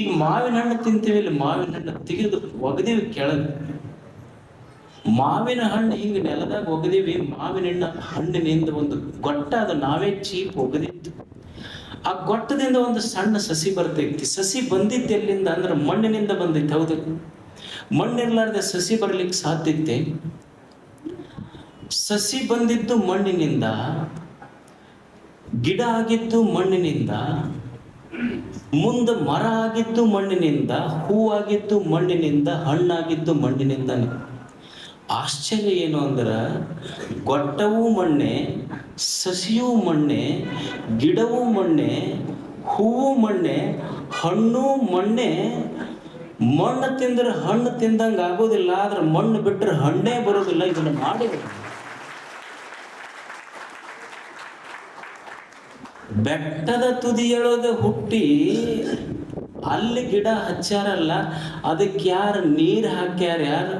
ಈಗ ಮಾವಿನ ಹಣ್ಣು ತಿಂತೀವಿ ಇಲ್ಲಿ ಮಾವಿನ ಹಣ್ಣು ತೆಗೆದು ಒಗದೇವಿ ಕೆಳಗೆ. ಮಾವಿನ ಹಣ್ಣು ಹಿಂಗೆ ನೆಲದಾಗ ಒಗದೇವಿ, ಮಾವಿನ ಹಣ್ಣು ಹಣ್ಣಿನಿಂದ ಒಂದು ಗೊಟ್ಟ ಅದು ನಾವೇ ಚೀಪ್ ಒಗದಿತ್ತು ಆ ಗೊಟ್ಟದಿಂದ ಒಂದು ಸಣ್ಣ ಸಸಿ ಬರ್ತೈತಿ. ಸಸಿ ಬಂದಿದ್ದು ಎಲ್ಲಿಂದ ಅಂದ್ರೆ ಮಣ್ಣಿನಿಂದ ಬಂದೈತಿ ಹೌದು. ಮಣ್ಣಿರ್ಲಾರ್ದ ಸಸಿ ಬರ್ಲಿಕ್ಕೆ ಸಾಧ್ಯತೆ? ಸಸಿ ಬಂದಿದ್ದು ಮಣ್ಣಿನಿಂದ, ಗಿಡ ಆಗಿದ್ದು ಮಣ್ಣಿನಿಂದ ಮುಂದೆ ಮರ ಆಗಿತ್ತು ಮಣ್ಣಿನಿಂದ ಹೂವಾಗಿತ್ತು ಮಣ್ಣಿನಿಂದ ಹಣ್ಣಾಗಿತ್ತು ಮಣ್ಣಿನಿಂದನೇ ಆಶ್ಚರ್ಯ ಏನು ಅಂದ್ರೆ, ಗೊಟ್ಟವೂ ಮಣ್ಣೆ, ಸಸಿಯೂ ಮಣ್ಣೆ, ಗಿಡವೂ ಮಣ್ಣೆ, ಹೂವು ಮಣ್ಣೆ, ಹಣ್ಣು ಮಣ್ಣೆ, ಮಣ್ಣು ತಿಂದ್ರೆ ಹಣ್ಣು ತಿಂದಂಗೆ ಆಗೋದಿಲ್ಲ ಆದ್ರೆ ಮಣ್ಣು ಬಿಟ್ಟರೆ ಹಣ್ಣೇ ಬರೋದಿಲ್ಲ, ಇದನ್ನು ಮಾಡಿದ್ರು. ಬೆಟ್ಟದ ತುದಿಯೊಳಗೆ ಹುಟ್ಟಿ ಅಲ್ಲಿ ಗಿಡ ಹಚ್ಚಾರಲ್ಲ, ಅದಕ್ಕೆ ಯಾರು ನೀರು ಹಾಕ್ಯಾರ ಯಾರು?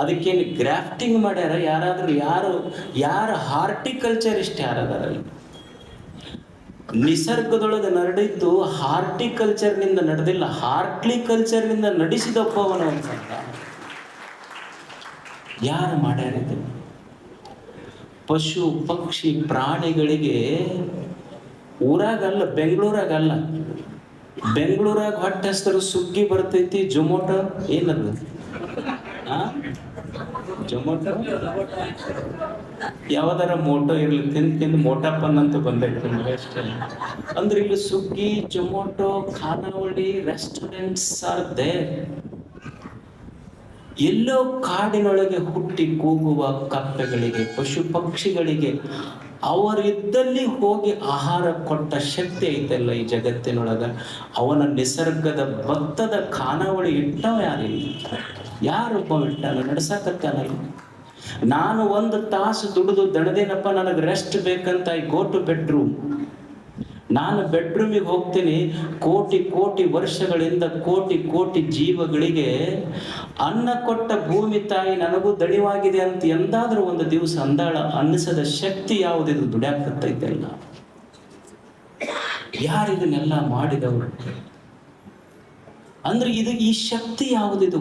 ಅದಕ್ಕೇನು ಗ್ರಾಫ್ಟಿಂಗ್ ಮಾಡ್ಯಾರ ಯಾರಾದರೂ? ಯಾರು ಯಾರು ಹಾರ್ಟಿಕಲ್ಚರಿಸ್ಟ್ ಯಾರದಾರಲ್ಲಿ? ನಿಸರ್ಗದೊಳಗೆ ನಡೆದಿದ್ದು ಹಾರ್ಟಿಕಲ್ಚರ್ನಿಂದ ನಡೆದಿಲ್ಲ ಹಾರ್ಟ್ಲಿಕಲ್ಚರ್ನಿಂದ ನಡೆಸಿದಪ್ಪವನ ಅನ್ಸತ್ತ ಯಾರು ಮಾಡ್ಯಾರಿದ್ದು ಪಶು, ಪಕ್ಷಿ, ಪ್ರಾಣಿಗಳಿಗೆ ಊರಾಗಲ್ಲ, ಬೆಂಗಳೂರಾಗಲ್ಲ. ಬೆಂಗಳೂರಾಗ ಹೊಟ್ಟೆ ಹಸ್ತರು ಸುಗ್ಗಿ ಬರ್ತೈತಿ, ಜೊಮೊಟೊ ಏನದು? ಜೊಮೊಟೊ? ಯಾವ್ದಾರ ಮೋಟೋ ಇರ್ಲಿ, ತಿಂದು ತಿಂದು ಮೋಟಪ್ಪನ್ ಅಂತ ಬಂದೈತಿ ಅಂದ್ರೆ ಇಲ್ಲಿ ಸುಗ್ಗಿ, ಜೊಮೊಟೊ, ಖಾನಾವಳಿ ರೆಸ್ಟೋರೆಂಟ್ಸ್ ಆರ್ ದೇರ್ ಎಲ್ಲೋ ಕಾಡಿನೊಳಗೆ ಹುಟ್ಟಿ ಕೂಗುವ ಕಪ್ಪೆಗಳಿಗೆ, ಪಶು ಪಕ್ಷಿಗಳಿಗೆ ಅವರಿದ್ದಲ್ಲಿ ಹೋಗಿ ಆಹಾರ ಕೊಟ್ಟ ಶಕ್ತಿ ಐತಲ್ಲ ಈ ಜಗತ್ತಿನೊಳಗ? ಅವನ ನಿಸರ್ಗದ ಭತ್ತದ ಖಾನಾವಳಿ ಇಟ್ಟವ ಯಾರಿಲ್ಲ. ಯಾರೊಬ್ಬ ಇಟ್ಟಾಗ ನಡ್ಸಾಕತ್ತಾನಲ್ಲ ನಾನು ಒಂದು ತಾಸು ದುಡಿದು ದಣದೇನಪ್ಪ, ನನಗೆ ರೆಸ್ಟ್ ಬೇಕಂತ ಐ ಗೋ ಟು ಬೆಡ್ರೂಮ್ ನಾನು ಬೆಡ್ರೂಮಿಗೆ ಹೋಗ್ತೀನಿ, ಕೋಟಿ ಕೋಟಿ ವರ್ಷಗಳಿಂದ ಕೋಟಿ ಕೋಟಿ ಜೀವಗಳಿಗೆ ಅನ್ನ ಕೊಟ್ಟ ಭೂಮಿ ತಾಯಿ ನನಗೂ ದಣಿವಾಗಿದೆ ಅಂತ ಎಂದಾದರೂ ಒಂದು ದಿವಸ ಅಂದಾಳ ಅನ್ನಿಸದ ಶಕ್ತಿ ಯಾವುದಿದು ದುಡ್ಯಾಕತ್ತೈತೆಲ್ಲ ಯಾರಿದನ್ನೆಲ್ಲ ಮಾಡಿದವರು? ಅಂದ್ರೆ ಇದು ಈ ಶಕ್ತಿ ಯಾವುದಿದು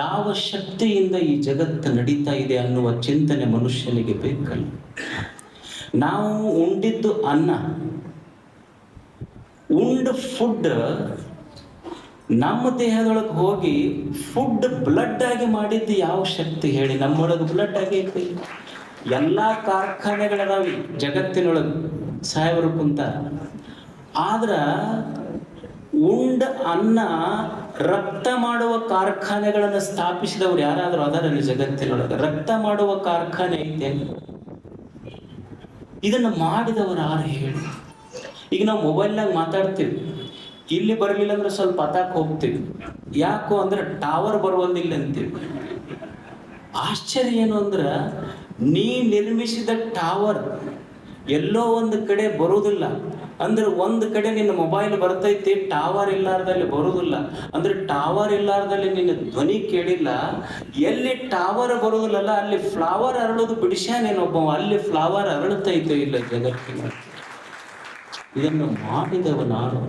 ಯಾವ ಶಕ್ತಿಯಿಂದ ಈ ಜಗತ್ತು ನಡೀತಾ ಇದೆ ಅನ್ನುವ ಚಿಂತನೆ ಮನುಷ್ಯನಿಗೆ ಬೇಕಲ್ಲ. ನಾವು ಉಂಡಿದ್ದು ಅನ್ನ. ಉಂಡ ಫುಡ್ ನಮ್ಮ ದೇಹದೊಳಗೆ ಹೋಗಿ ಫುಡ್ ಬ್ಲಡ್ ಆಗಿ ಮಾಡಿದ್ದು ಯಾವ ಶಕ್ತಿ ಹೇಳಿ? ನಮ್ಮೊಳಗೆ ಬ್ಲಡ್ ಆಗಿ ಐತಿ. ಎಲ್ಲ ಕಾರ್ಖಾನೆಗಳದಾವಿ ಜಗತ್ತಿನೊಳಗೆ ಸಾಹೇಬರು ಕುಂತ. ಆದ್ರ ಉಂಡ ಅನ್ನ ರಕ್ತ ಮಾಡುವ ಕಾರ್ಖಾನೆಗಳನ್ನು ಸ್ಥಾಪಿಸಿದವ್ರು ಯಾರಾದರೂ ಅದರಲ್ಲಿ ಜಗತ್ತಿನೊಳಗೆ? ರಕ್ತ ಮಾಡುವ ಕಾರ್ಖಾನೆ ಐತೆ. ಇದನ್ನು ಮಾಡಿದವರು ಯಾರು ಹೇಳಿ? ಈಗ ನಾವು ಮೊಬೈಲ್ನಾಗ ಮಾತಾಡ್ತೀವಿ. ಇಲ್ಲಿ ಬರಲಿಲ್ಲ ಅಂದ್ರೆ ಸ್ವಲ್ಪ ಅತಾಕ್ ಹೋಗ್ತೀವಿ. ಯಾಕೋ ಅಂದ್ರೆ ಟವರ್ ಬರುವಂದಿಲ್ಲ ಅಂತೀವಿ. ಆಶ್ಚರ್ಯ ಏನು ಅಂದ್ರೆ ನೀ ನಿರ್ಮಿಸಿದ ಟವರ್ ಎಲ್ಲೋ ಒಂದು ಕಡೆ ಬರುವುದಿಲ್ಲ ಅಂದ್ರೆ ಒಂದು ಕಡೆ ನಿನ್ನ ಮೊಬೈಲ್ ಬರ್ತೈತಿ ಟವರ್ ಇಲ್ಲಾರ್ದಲ್ಲಿ ಬರುವುದಿಲ್ಲ ಅಂದ್ರೆ ಟವರ್ ಇಲ್ಲಾರ್ದಲ್ಲಿ ನಿನ್ನ ಧ್ವನಿ ಕೇಳಿಲ್ಲ. ಎಲ್ಲಿ ಟವರ್ ಬರುವುದಿಲ್ಲಲ್ಲ ಅಲ್ಲಿ ಫ್ಲವರ್ ಅರಳೋದು ಬಿಡಿಸ್ಯಾನೇನೊಬ್ಬ, ಅಲ್ಲಿ ಫ್ಲವರ್ ಅರಳುತ್ತೈತೆ ಇಲ್ಲ ಜಗತ್ತಿನ ಇದನ್ನು ಮಾಡಿದವ ನಾನು.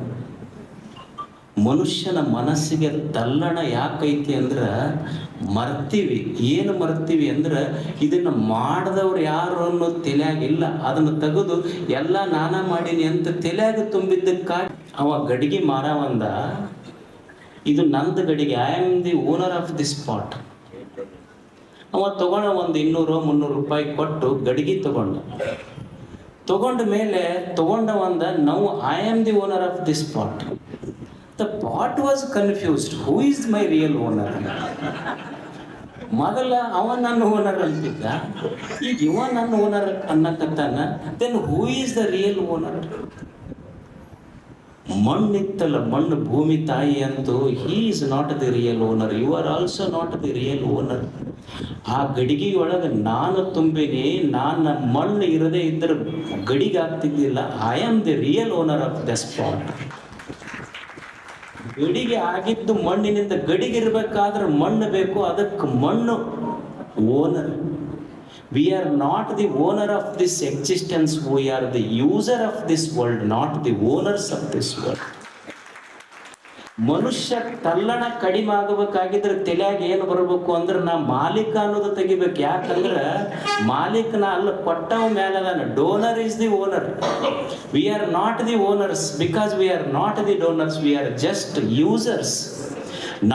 ಮನುಷ್ಯನ ಮನಸ್ಸಿಗೆ ತಲ್ಲಣ ಯಾಕೈತಿ ಅಂದ್ರ ಮರ್ತೀವಿ. ಏನು ಮರ್ತೀವಿ ಅಂದ್ರೆ ಇದನ್ನ ಮಾಡಿದವ್ರು ಯಾರು ಅನ್ನೋ ತಲೆಯಾಗಿಲ್ಲ ಅದನ್ನು ತೆಗೆದು ಎಲ್ಲ ನಾನ ಮಾಡೀನಿ ಅಂತ ತಲೆಯಾಗ ತುಂಬಿದ್ದಕ್ಕಾಗಿ ಅವ ಗಡಿಗೆ ಮಾರವಂದ. ಇದು ನಂದು ಗಡಿಗೆ. I am the owner of the spot ಅವ ತಗೊಂಡ ಒಂದು ಇನ್ನೂರು, ಮುನ್ನೂರು ರೂಪಾಯಿ ಕೊಟ್ಟು ಗಡಿಗೆ ತಗೊಂಡ. ತಗೊಂಡ ಮೇಲೆ ತಗೊಂಡ ಒಂದ ನಾವು I am the owner of this pot the pot was confused who is my real owner ಮೊದಲ ಅವ ನನ್ನ ಓನರ್ ಅಂತಿದ್ದ. ಈಗ ಇವ ನನ್ನ owner ಅನ್ನಕತ್ತಾನ. Then who is the real owner ಮಣ್ಣಿತ್ತಲ್ಲ ಮಣ್ಣು ಭೂಮಿ ತಾಯಿ ಅಂತೂ he is not the real owner you are also not the real owner ಆ ಗಡಿಗೆಯೊಳಗೆ ನಾನು ತುಂಬಿನಿ, ನಾನು ಮಣ್ಣು ಇರದೇ ಇದ್ದರೆ ಗಡಿಗೆ ಆಗ್ತಿದ್ದಿಲ್ಲ I am the real owner of the spot ಗಡಿಗೆ ಆಗಿದ್ದು ಮಣ್ಣಿನಿಂದ ಗಡಿಗೆ ಇರಬೇಕಾದ್ರೆ ಮಣ್ಣು ಬೇಕು, ಅದಕ್ಕೆ ಮಣ್ಣು owner we are not the owner of this existence we are the user of this world not the owners of this world ಮನುಷ್ಯ ತಲ್ಲಣ ಕಡಿಮೆ ಆಗಬೇಕಾಗಿದ್ರೆ ತಲೆಯಾಗ ಏನು ಬರಬೇಕು ಅಂದ್ರೆ ನಾ ಮಾಲೀಕ ಅನ್ನೋದು ತೆಗಿಬೇಕು. ಯಾಕಂದ್ರೆ ಮಾಲೀಕನ ಅಲ್ಲ, ಕೊಟ್ಟವ ಮೇಲೆ ಅದಾನ. Donor is the owner we are not the owners because we are not the donors we are just users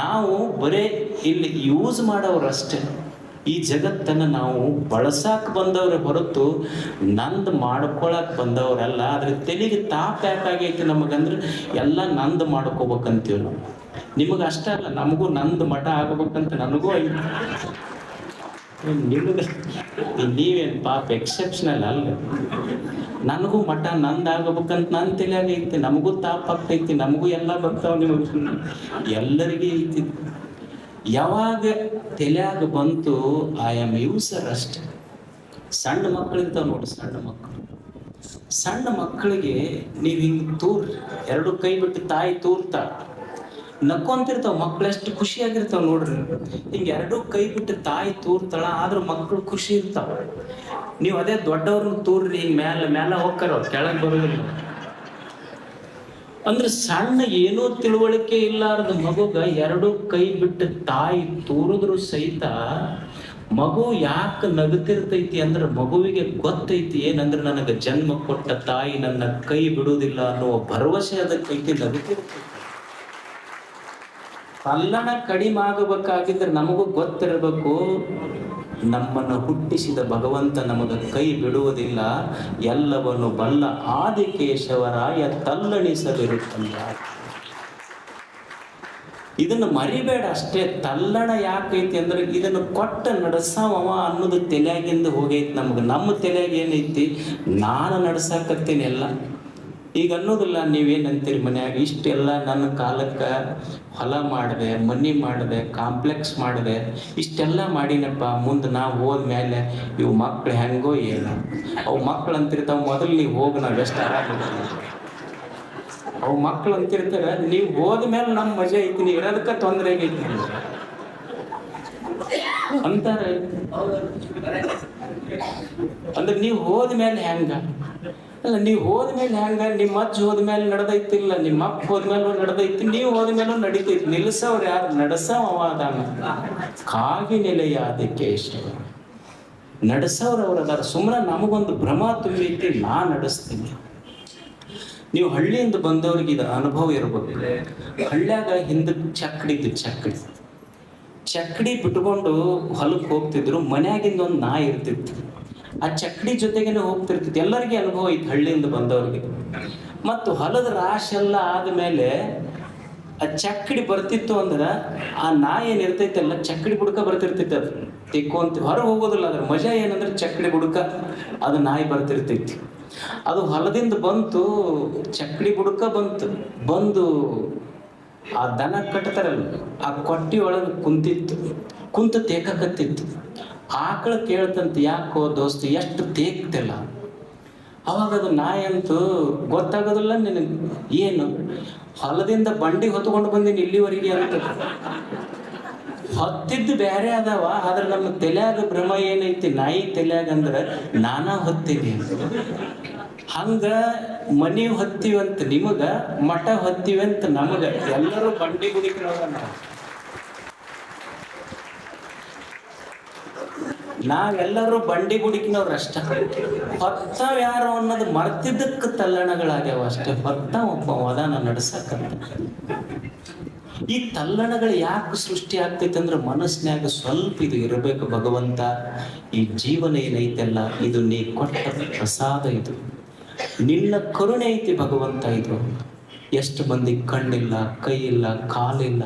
ನಾವು ಬರೇ ಇಲ್ಲಿ ಯೂಸ್ ಮಾಡೋರು ಅಷ್ಟೇ ಈ ಜಗತ್ತನ್ನು ನಾವು ಬಳಸಕ್ಕೆ ಬಂದವ್ರೆ ಹೊರತು ನಂದು ಮಾಡ್ಕೊಳಕ್ ಬಂದವರಲ್ಲ ಅದ್ರ ತೆಲಿಗೆ ತಾಪ ಯಾಕಾಗೈತಿ ನಮಗಂದ್ರೆ ಎಲ್ಲ ನಂದು ಮಾಡ್ಕೋಬೇಕಂತೀವಿ ನಾವು. ನಿಮಗೆ ಅಷ್ಟೇ ಅಲ್ಲ, ನಮಗೂ ನಂದು ಮಠ ಆಗ್ಬೇಕಂತ ನನಗೂ ಐತಿ. ನಿಮಗೆ ನೀವೇನು ಪಾಪ ಎಕ್ಸೆಪ್ಷನಲ್ ಅಲ್ಲ ನನಗೂ ಮಠ ನಂದು ಆಗಬೇಕಂತ ನನ್ನ ತಲೆಯಾಗ ಐತಿ, ನಮಗೂ ತಾಪ ಆಗ್ತೈತಿ, ನಮಗೂ ಎಲ್ಲ ಬರ್ತಾವ ನಿಮಗೆ. ಎಲ್ಲರಿಗೂ ಐತಿ. ಯಾವಾಗ ತಲೆಯಾಗ ಬಂತು ಐ ಆಮ್ ಯೂಸರ್ ಅಷ್ಟೆ. ಸಣ್ಣ ಮಕ್ಕಳಿರ್ತಾವ ನೋಡಿ, ಸಣ್ಣ ಮಕ್ಕಳು. ಸಣ್ಣ ಮಕ್ಕಳಿಗೆ ನೀವು ಹಿಂಗೆ ತೂರ್, ಎರಡು ಕೈ ಬಿಟ್ಟು ತಾಯಿ ತೂರ್ತಾ. ನಕ್ಕೊಂತಿರ್ತಾವ, ಮಕ್ಳು ಎಷ್ಟು ಖುಷಿಯಾಗಿರ್ತಾವ ನೋಡ್ರಿ. ಹಿಂಗೆ ಎರಡು ಕೈ ಬಿಟ್ಟು ತಾಯಿ ತೂರ್ತಾಳ, ಆದ್ರೂ ಮಕ್ಕಳು ಖುಷಿ ಇರ್ತಾವ. ನೀವು ಅದೇ ದೊಡ್ಡವ್ರನ್ನ ತೂರ್ರಿ, ಹಿಂಗೆ ಮ್ಯಾಲ ಮ್ಯಾಲ ಹೋಗ್ತಾರ ಕೆಳಗೆ ಬರೋದಿಲ್ಲ. ಅಂದ್ರೆ ಸಣ್ಣ ಏನೂ ತಿಳುವಳಿಕೆ ಇಲ್ಲಾರದ ಮಗುಗ ಎರಡು ಕೈ ಬಿಟ್ಟು ತಾಯಿ ತೋರಿದ್ರು ಸಹಿತ ಮಗು ಯಾಕೆ ನಗುತ್ತಿರ್ತೈತಿ ಅಂದ್ರೆ ಮಗುವಿಗೆ ಗೊತ್ತೈತಿ ಏನಂದ್ರೆ ನನಗೆ ಜನ್ಮ ಕೊಟ್ಟ ತಾಯಿ ನನ್ನ ಕೈ ಬಿಡುವುದಿಲ್ಲ ಅನ್ನುವ ಭರವಸೆ ಅದಕ್ಕೈತಿ ನಗುತ್ತಿರ್ತೈತಿ. ತಲ್ಲಣ ಕಡಿಮೆ ಆಗಬೇಕಾಗಿದ್ರೆ ನಮಗೂ ಗೊತ್ತಿರಬೇಕು. ನಮ್ಮನ್ನು ಹುಟ್ಟಿಸಿದ ಭಗವಂತ ನಮಗೆ ಕೈ ಬಿಡುವುದಿಲ್ಲ. ಎಲ್ಲವನ್ನು ಬಲ್ಲ ಆದಿಕೇಶವರಾಯ ತಲ್ಲಣಿಸಲಿರುತ್ತಲ್ಲ ಇದನ್ನು ಮರಿಬೇಡ ಅಷ್ಟೇ, ತಲ್ಲಣ ಯಾಕೈತಿ ಅಂದ್ರೆ ಇದನ್ನು ಕೊಟ್ಟ ನಡೆಸವ ಅನ್ನೋದು ತಲೆಯಾಗಿಂದ ಹೋಗೈತಿ ನಮಗೆ. ನಮ್ಮ ತಲೆಯಾಗ ಏನೈತಿ ನಾನು ನಡ್ಸಾಕತ್ತೀನಿ ಎಲ್ಲ. ಈಗ ಅನ್ನೋದಿಲ್ಲ ನೀವೇನಂತೀರಿ ಮನ್ಯಾಗ? ಇಷ್ಟೆಲ್ಲ ನನ್ನ ಕಾಲಕ್ಕೆ ಹೊಲ ಮಾಡಿದೆ, ಮನಿ ಮಾಡಿದೆ ಕಾಂಪ್ಲೆಕ್ಸ್ ಮಾಡಿದೆ, ಇಷ್ಟೆಲ್ಲ ಮಾಡಿನಪ್ಪ. ಮುಂದೆ ನಾವು ಹೋದ್ಮೇಲೆ ಇವು ಮಕ್ಳು ಹೆಂಗೋ ಏನು? ಅವು ಮಕ್ಳು ಅಂತಿರ್ತಾವ ಮೊದಲು ನೀವು ಹೋಗಿ ನಾವು ಎಷ್ಟು ಆರಾಮಿರ್ತೀವಿ ಅವು ಮಕ್ಳು ಅಂತಿರ್ತಾರೆ, ನೀವು ಹೋದ್ಮೇಲೆ ನಮ್ಮ ಮಜಾ ಐತಿ, ನೀವು ಇರೋದಕ್ಕೆ ತೊಂದರೆ ಆಗೈತಿ. ಅಂತಾರೆ. ಅಂದ್ರೆ ನೀವು ಹೋದ್ಮೇಲೆ ಹೆಂಗ? ಅಲ್ಲ, ನೀವು ಹೋದ್ಮೇಲೆ ಹೆಂಗ ನಿಮ್ಮ ಅಜ್ಜ ಹೋದ್ಮೇಲೆ ನಡೆದೈತಿಲ್ಲ ನಿಮ್ಮ ಅಪ್ಪ ಹೋದ್ಮೇಲೆ ನಡೆದೈತಿ, ನೀವು ಹೋದ್ಮೇಲೂ ನಡೀತೈತಿ. ನಿಲ್ಸವ್ರು ಯಾರು? ನಡೆಸವ ಕಾಗಿ ಅದಕ್ಕೆ ಇಷ್ಟ? ನಡೆಸವ್ರು ಅವ್ರು ಅದಾರ. ಸುಮ್ಮನೆ ನಮಗೊಂದು ಭ್ರಮ ತುಂಬೈತಿ ನಾ ನಡೆಸ್ತೀನಿ. ನೀವು ಹಳ್ಳಿಯಿಂದ ಬಂದವ್ರಿಗೆ ಇದು ಅನುಭವ ಇರ್ಬೇಕು ಹಳ್ಳ್ಯಾಗ ಹಿಂದಕ್ಕೆ ಚಕ್ಕಡಿದ್ದು ಚಕ್ಕಡಿ ಚಕ್ಕಡಿ ಬಿಟ್ಕೊಂಡು ಹೊಲಕ್ಕೆ ಹೋಗ್ತಿದ್ರು, ಮನ್ಯಾಗಿಂದ ಒಂದು ನಾಯಿ ಇರ್ತಿತ್ತು. ಆ ಚಕ್ಕಡಿ ಜೊತೆಗೇನೆ ಹೋಗ್ತಿರ್ತಿತ್ತು. ಎಲ್ಲರಿಗೆ ಅನುಭವ ಐತಿ ಹಳ್ಳಿಯಿಂದ ಬಂದವ್ರಿಗೆ. ಮತ್ತು ಹೊಲದ ರಾಶಿ ಎಲ್ಲ ಆದ್ಮೇಲೆ ಆ ಚಕ್ಕಡಿ ಬರ್ತಿತ್ತು ಅಂದ್ರೆ ಆ ನಾಯಿ ಏನಿರ್ತೈತಲ್ಲ ಚಕ್ಕಡಿ ಬುಡಕ ಬರ್ತಿರ್ತೈತಿ ಅದು. ತೆಕ್ಕೊಂತ ಹೊರಗೆ ಹೋಗೋದಿಲ್ಲ, ಅದ್ರ ಮಜಾ ಏನಂದ್ರೆ ಚಕ್ಕಡಿ ಬುಡಕ ಅದು ನಾಯಿ ಬರ್ತಿರ್ತೈತಿ. ಅದು ಹೊಲದಿಂದ ಬಂತು ಚಕ್ಕಡಿ ಬುಡಕ ಬಂತು. ಬಂದು ಆ ದನ ಕಟ್ತಾರಲ್ಲ, ಆ ಕೊಟ್ಟಿ ಒಳಗೆ ಕುಂತಿತ್ತು. ಕುಂತ ತೇಕಕತ್ತಿತ್ತು ಆಕಳ ಕೇಳ್ತಂತ, ಯಾಕೋ ದೋಸ್ತು, ಎಷ್ಟು ತೇಗ್ತಿಲ್ಲ? ಅವಾಗ ಅದು ನಾಯಂತೂ ಗೊತ್ತಾಗೋದಿಲ್ಲ ನಿನಗೆ, ಏನು? ಹೊಲದಿಂದ ಬಂಡಿ ಹೊತ್ಕೊಂಡು ಬಂದೀನಿ ಇಲ್ಲಿವರೆಗೆ ಅಂತ. ಹೊತ್ತಿದ್ದು ಬೇರೆ ಅದಾವ, ಆದ್ರೆ ನಮ್ಮ ತಲೆಯಾಗ ಭ್ರಮ ಏನೈತಿ, ನಾಯಿ ತಲೆಯಾಗ ಅಂದ್ರೆ ನಾನಾ ಹೊತ್ತಿದ್ದೆ ಹಂಗ ಮನೆ ಹೊತ್ತಿವಂತ ನಿಮಗ, ಮಠ ಹೊತ್ತಿವಂತ ನಮಗ, ಎಲ್ಲರೂ ಬಂಡಿ ಗುಡಿಕ್ರವ ನಾವೆಲ್ಲರೂ ಬಂಡಿ ಗುಡಿಕಿನವ್ರು ಅಷ್ಟ. ಹೊತ್ತವ್ ಯಾರು ಅನ್ನೋದು ಮರ್ತಿದ್ದಕ್ಕೆ ತಲ್ಲಣಗಳಾಗ್ಯಾವ ಅಷ್ಟೇ. ಹೊತ್ತ ಒಬ್ಬ ವದನ ನಡ್ಸಕ್ಕಂತ ಈ ತಲ್ಲಣಗಳು ಯಾಕೆ ಸೃಷ್ಟಿ ಆಗ್ತೈತೆ ಅಂದ್ರೆ ಮನಸ್ಸಿನಾಗ ಸ್ವಲ್ಪ ಇದು ಇರಬೇಕು ಭಗವಂತ. ಈ ಜೀವನ ಏನೈತೆಲ್ಲ, ಇದು ನೀ ಕೊಟ್ಟ ಪ್ರಸಾದ ಇದು. ನಿನ್ನ ಕರುಣೆ ಐತಿ ಭಗವಂತ ಇದು. ಎಷ್ಟು ಮಂದಿ ಕಣ್ಣಿಲ್ಲ ಕೈ ಇಲ್ಲ ಕಾಲಿಲ್ಲ.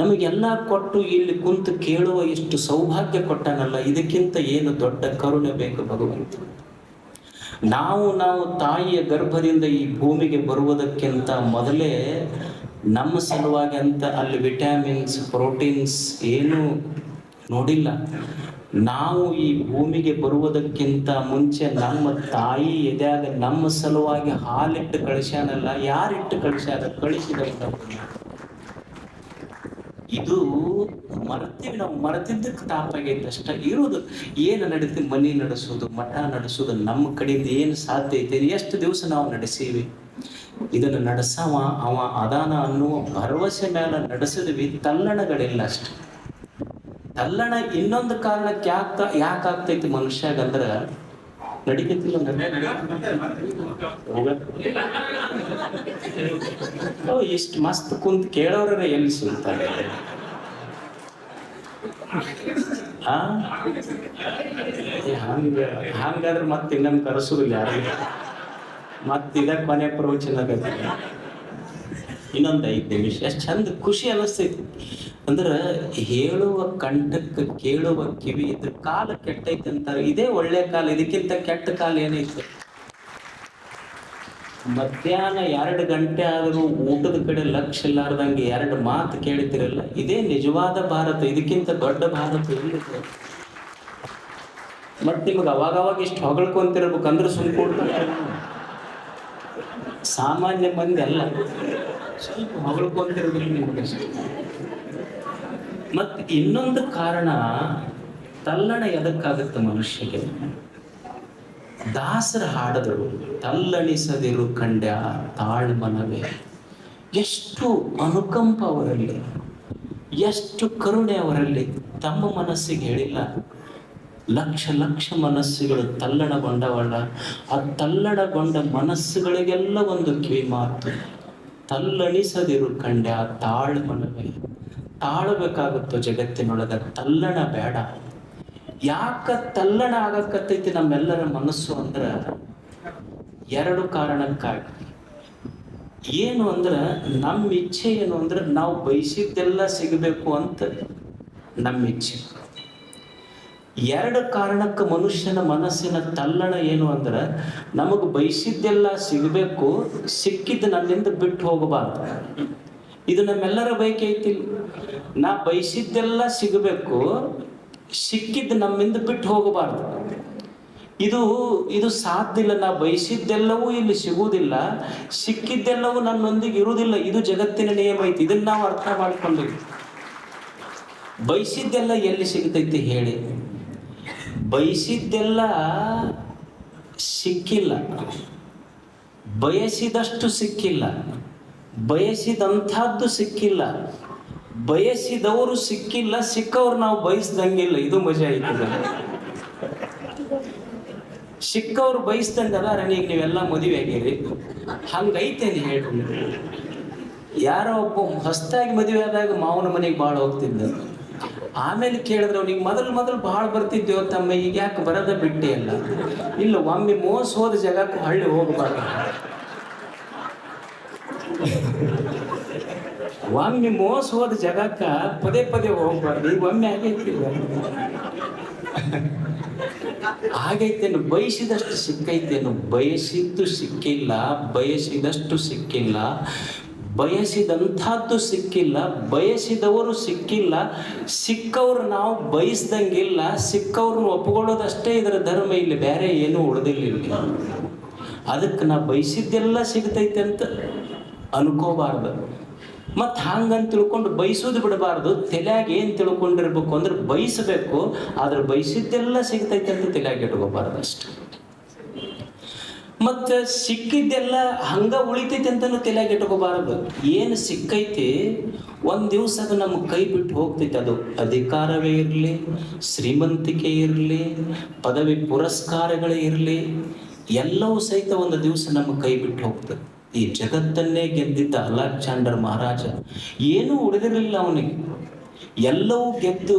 ನಮಗೆಲ್ಲ ಕೊಟ್ಟು ಇಲ್ಲಿ ಕುಂತು ಕೇಳುವ ಇಷ್ಟು ಸೌಭಾಗ್ಯ ಕೊಟ್ಟನಲ್ಲ, ಇದಕ್ಕಿಂತ ಏನು ದೊಡ್ಡ ಕರುಣೆ ಬೇಕು ಭಗವಂತ? ನಾವು ನಾವು ತಾಯಿಯ ಗರ್ಭದಿಂದ ಈ ಭೂಮಿಗೆ ಬರುವುದಕ್ಕಿಂತ ಮೊದಲೇ ನಮ್ಮ ಸಲುವಾಗಿ ಅಂತ ಅಲ್ಲಿ ವಿಟಮಿನ್ಸ್, ಪ್ರೋಟೀನ್ಸ್ ಏನು ನೋಡಿಲ್ಲ. ನಾವು ಈ ಭೂಮಿಗೆ ಬರುವುದಕ್ಕಿಂತ ಮುಂಚೆ ನಮ್ಮ ತಾಯಿ ಎದ್ಯಾಗ ನಮ್ಮ ಸಲುವಾಗಿ ಹಾಲಿಟ್ಟು ಕಳಿಸ್ಯಾನಲ್ಲ, ಯಾರಿಟ್ಟು ಕಳಿಸ್ಯಾರ ಕಳಿಸಿದ ಇದು ಮರ್ತೀವಿ ನಾವು ಮರೆತಿದ್ದಕ್ಕೆ ತಾಪಾಗೈತೆ ಅಷ್ಟ ಇರೋದು ಏನು ನಡೀತಿ ಮನೆ ನಡೆಸೋದು, ಮಠ ನಡೆಸೋದು, ನಮ್ಮ ಕಡೆಯಿಂದ ಏನು ಸಾಧ್ಯ ಐತೆ ಎಷ್ಟು ದಿವಸ ನಾವು ನಡೆಸೀವಿ. ಇದನ್ನು ನಡೆಸವ ಅವ ಅದಾನ ಅನ್ನುವ ಭರವಸೆ ಮೇಲೆ ನಡೆಸಿದ್ವಿ. ತಲ್ಲಣಗಳಿಲ್ಲ ಅಷ್ಟೆ. ತಲ್ಲಣ ಇನ್ನೊಂದು ಕಾರಣಕ್ಕೆ ಯಾಕ ಯಾಕೆ ಆಗ್ತೈತಿ ಮನುಷ್ಯಾಗ ಅಂದ್ರ ನಡಿತೈತಿಲ್ಲ ಓ, ಇಷ್ಟು ಮಸ್ತ್ ಕುಂತ್ ಕೇಳೋರ ಎಲ್ಲಿ ಸುಲ್ತ ಹಂಗ, ಹಂಗಾದ್ರೆ ಮತ್ತೆ ಇನ್ನೊಂದು ಕರೆಸೋದಿಲ್ಲ ಯಾರು? ಮತ್ತೆ ಇದ ಕೊನೆ ಪ್ರವಚನ ಆಗತ್ತೆ ಇನ್ನೊಂದು ಐದು ನಿಮಿಷ. ಚಂದ ಖುಷಿ ಅನಿಸ್ತೈತಿ. ಅಂದ್ರ ಹೇಳುವ ಕಂಠಕ್ಕೆ ಕೇಳುವ ಕಿವಿ ಇದ್ರ ಕಾಲ ಕೆಟ್ಟೈತೆ ಅಂತಾರೆ. ಇದೇ ಒಳ್ಳೆ ಕಾಲ, ಇದಕ್ಕಿಂತ ಕೆಟ್ಟ ಕಾಲ ಏನೈತೆ? ಮಧ್ಯಾಹ್ನ ಎರಡು ಗಂಟೆ ಆದರೂ ಊಟದ ಕಡೆ ಲಕ್ಷ ಇಲ್ಲಾರ್ದಂಗೆ ಎರಡು ಮಾತು ಕೇಳ್ತಿರಲ್ಲ. ಇದೇ ನಿಜವಾದ ಭಾರತ, ಇದಕ್ಕಿಂತ ದೊಡ್ಡ ಭಾರತ ಎಲ್ಲಿದೆ? ಮತ್ ನಿಮ್ಗೆ ಅವಾಗ ಅವಾಗ ಇಷ್ಟು ಹೊಗಳ್ಕೊಂತಿರ್ಬೇಕಂದ್ರೆ ಸುಮ್ ಕೊಡ್ತಾರೆ ಸಾಮಾನ್ಯ ಮಂದಿ ಅಲ್ಲ. ಸ್ವಲ್ಪ ಹೊಗಳ್ಕೊಂತಿರ್ಬೇಕು ನಿಮ್ಗೆ ಅಷ್ಟೇ. ಮತ್ ಇನ್ನೊಂದು ಕಾರಣ ತಲ್ಲಣ ಎದಕ್ಕಾಗುತ್ತೆ ಮನುಷ್ಯಗೆ? ದಾಸರ ಹಾಡದರು, ತಲ್ಲಣಿಸದಿರು ಕಂಡ್ಯ ತಾಳ್ಮನವೇ ಎಷ್ಟು ಅನುಕಂಪ ಅವರಲ್ಲಿ, ಎಷ್ಟು ಕರುಣೆ ಅವರಲ್ಲಿ. ತಮ್ಮ ಮನಸ್ಸಿಗೆ ಹೇಳಿಲ್ಲ, ಲಕ್ಷ ಲಕ್ಷ ಮನಸ್ಸುಗಳು ತಲ್ಲಣಗೊಂಡವಲ್ಲ ಆ ತಲ್ಲಣಗೊಂಡ ಮನಸ್ಸುಗಳಿಗೆಲ್ಲ ಒಂದು ಕಿವಿ ಮಾತು ತಲ್ಲಣಿಸದಿರು ಕಂಡ್ಯ ತಾಳ್ಮನವೇ ತಾಳಬೇಕಾಗುತ್ತೋ ಜಗತ್ತಿನೊಳಗ ತಲ್ಲಣ ಬೇಡ. ಯಾಕ ತಲ್ಲಣ ಆಗಕತ್ತೈತಿ ನಮ್ಮೆಲ್ಲರ ಮನಸ್ಸು ಅಂದ್ರ ಎರಡು ಕಾರಣಕ್ಕಾಗಿ. ಏನು ಅಂದ್ರ ನಮ್ಮ ಇಚ್ಛೆ ಏನು ಅಂದ್ರೆ ನಾವು ಬಯಸಿದ್ದೆಲ್ಲ ಸಿಗಬೇಕು ಅಂತ ನಮ್ಮ ಇಚ್ಛೆ ಎರಡು ಕಾರಣಕ್ಕೆ ಮನುಷ್ಯನ ಮನಸ್ಸಿನ ತಲ್ಲಣ ಏನು ಅಂದ್ರೆ, ನಮಗೆ ಬಯಸಿದ್ದೆಲ್ಲ ಸಿಗಬೇಕು ಸಿಕ್ಕಿದ್ದು ನನ್ನಿಂದ ಬಿಟ್ಟು ಹೋಗಬಾರ್ದು. ಇದು ನಮ್ಮೆಲ್ಲರ ಬೈಕೆ ಐತಿ ನಾ ಬಯಸಿದ್ದೆಲ್ಲ ಸಿಗಬೇಕು ಸಿಕ್ಕಿದ್ದು ನಮ್ಮಿಂದ ಬಿಟ್ಟು ಹೋಗಬಾರ್ದು. ಇದು ಇದು ಸಾಧ್ಯ ಇಲ್ಲ. ನಾ ಬಯಸಿದ್ದೆಲ್ಲವೂ ಇಲ್ಲಿ ಸಿಗುವುದಿಲ್ಲ, ಸಿಕ್ಕಿದ್ದೆಲ್ಲವೂ ನನ್ನೊಂದಿಗೆ ಇರುವುದಿಲ್ಲ. ಇದು ಜಗತ್ತಿನ ನಿಯಮ ಐತಿ. ಇದನ್ನ ನಾವು ಅರ್ಥ ಮಾಡ್ಕೊಂಡ್ವಿ ಬಯಸಿದ್ದೆಲ್ಲ ಎಲ್ಲಿ ಸಿಗತೈತಿ ಹೇಳಿ. ಬಯಸಿದ್ದೆಲ್ಲ ಸಿಕ್ಕಿಲ್ಲ. ಬಯಸಿದಷ್ಟು ಸಿಕ್ಕಿಲ್ಲ. ಬಯಸಿದಂಥದ್ದು ಸಿಕ್ಕಿಲ್ಲ. ಬಯಸಿದವರು ಸಿಕ್ಕಿಲ್ಲ, ಸಿಕ್ಕವ್ರು ನಾವು ಬಯಸ್ದಂಗಿಲ್ಲ. ಇದು ಮಜಾ ಐತದ ಸಿಕ್ಕವ್ರು ಬಯಸ್ದಂಗಲ್ಲ ನನಗೆ ನೀವೆಲ್ಲ ಮದುವೆ ಆಗಿರಿ. ಹಂಗೈತೆ ಹೇಳ್ರಿ. ಯಾರೋ ಒಬ್ಬ ಹೊಸ್ದಾಗಿ ಮದುವೆ ಆದಾಗ ಮಾವನ ಮನೆಗೆ ಭಾಳ ಹೋಗ್ತಿದ್ದ. ಆಮೇಲೆ ಕೇಳಿದ್ರೆ ಅವ್ನಿಗೆ ಮೊದಲು ಮೊದಲು ಭಾಳ ಬರ್ತಿದ್ದೇವ ತಮ್ಮ, ಈಗ ಯಾಕೆ ಬರೋದ ಬಿಟ್ಟೆ ಅಲ್ಲ? ಇಲ್ಲ, ಒಮ್ಮೆ ಮೋಸ ಹೋದ ಜಾಗಕ್ಕೆ ಹಳ್ಳಿ ಹೋಗಬಾರ್ದು. ಒಮ್ಮೆ ಮೋಸ ಹೋದ ಜಾಗಕ್ಕ ಪದೇ ಪದೇ ಹೋಗ್ಬಾರ್ದು. ಈಗ ಒಮ್ಮೆ ಆಗೈತಿ ಆಗೈತೇನು ಬಯಸಿದಷ್ಟು ಸಿಕ್ಕೈತೇನು ಬಯಸಿದ್ದು ಸಿಕ್ಕಿಲ್ಲ, ಬಯಸಿದಷ್ಟು ಸಿಕ್ಕಿಲ್ಲ. ಬಯಸಿದಂಥದ್ದು ಸಿಕ್ಕಿಲ್ಲ, ಬಯಸಿದವರು ಸಿಕ್ಕಿಲ್ಲ, ಸಿಕ್ಕವ್ರು ನಾವು ಬಯಸ್ದಂಗಿಲ್ಲ ಸಿಕ್ಕವ್ರನ್ನ ಒಪ್ಕೊಳ್ಳೋದಷ್ಟೇ ಇದರ ಧರ್ಮ ಇಲ್ಲಿ ಬೇರೆ ಏನೂ ಉಳಿದಿಲ್ಲ ಅದಕ್ಕೆ ನಾ ಬಯಸಿದ್ದೆಲ್ಲ ಸಿಗ್ತೈತೆ ಅಂತ ಅನ್ಕೋಬಾರ್ದು. ಮತ್ತು ಹಂಗಂತ ತಿಳ್ಕೊಂಡು ಬಯಸೋದು ಬಿಡಬಾರ್ದು. ತಲೆಯಾಗ ಏನು ತಿಳ್ಕೊಂಡಿರ್ಬೇಕು ಅಂದ್ರೆ ಬಯಸಬೇಕು, ಆದ್ರೆ ಬಯಸಿದ್ದೆಲ್ಲ ಸಿಗ್ತೈತೆ ಅಂತ ತಲೆಯಾಗಿ ಇಟ್ಕೋಬಾರ್ದು ಅಷ್ಟೆ. ಮತ್ತು ಸಿಕ್ಕಿದ್ದೆಲ್ಲ ಹಂಗ ಉಳಿತೈತಿ ಅಂತಲೂ ತಲೆಯಾಗಿ ಇಟ್ಕೋಬಾರದು. ಏನು ಸಿಕ್ಕೈತಿ, ಒಂದು ದಿವಸ ಅದು ನಮ್ಮ ಕೈ ಬಿಟ್ಟು ಹೋಗ್ತೈತಿ ಅದು. ಅಧಿಕಾರವೇ ಇರಲಿ, ಶ್ರೀಮಂತಿಕೆ ಇರಲಿ, ಪದವಿ ಪುರಸ್ಕಾರಗಳೇ ಇರಲಿ, ಎಲ್ಲವೂ ಸಹಿತ ಒಂದು ದಿವಸ ನಮ್ಮ ಕೈ ಬಿಟ್ಟು ಹೋಗ್ತದೆ. ಈ ಜಗತ್ತನ್ನೇ ಗೆದ್ದಿದ್ದ ಅಲೆಕ್ಸಾಂಡರ್ ಮಹಾರಾಜ ಏನೂ ಉಳಿದಿರಲಿಲ್ಲ ಅವನಿಗೆ. ಎಲ್ಲವೂ ಗೆದ್ದು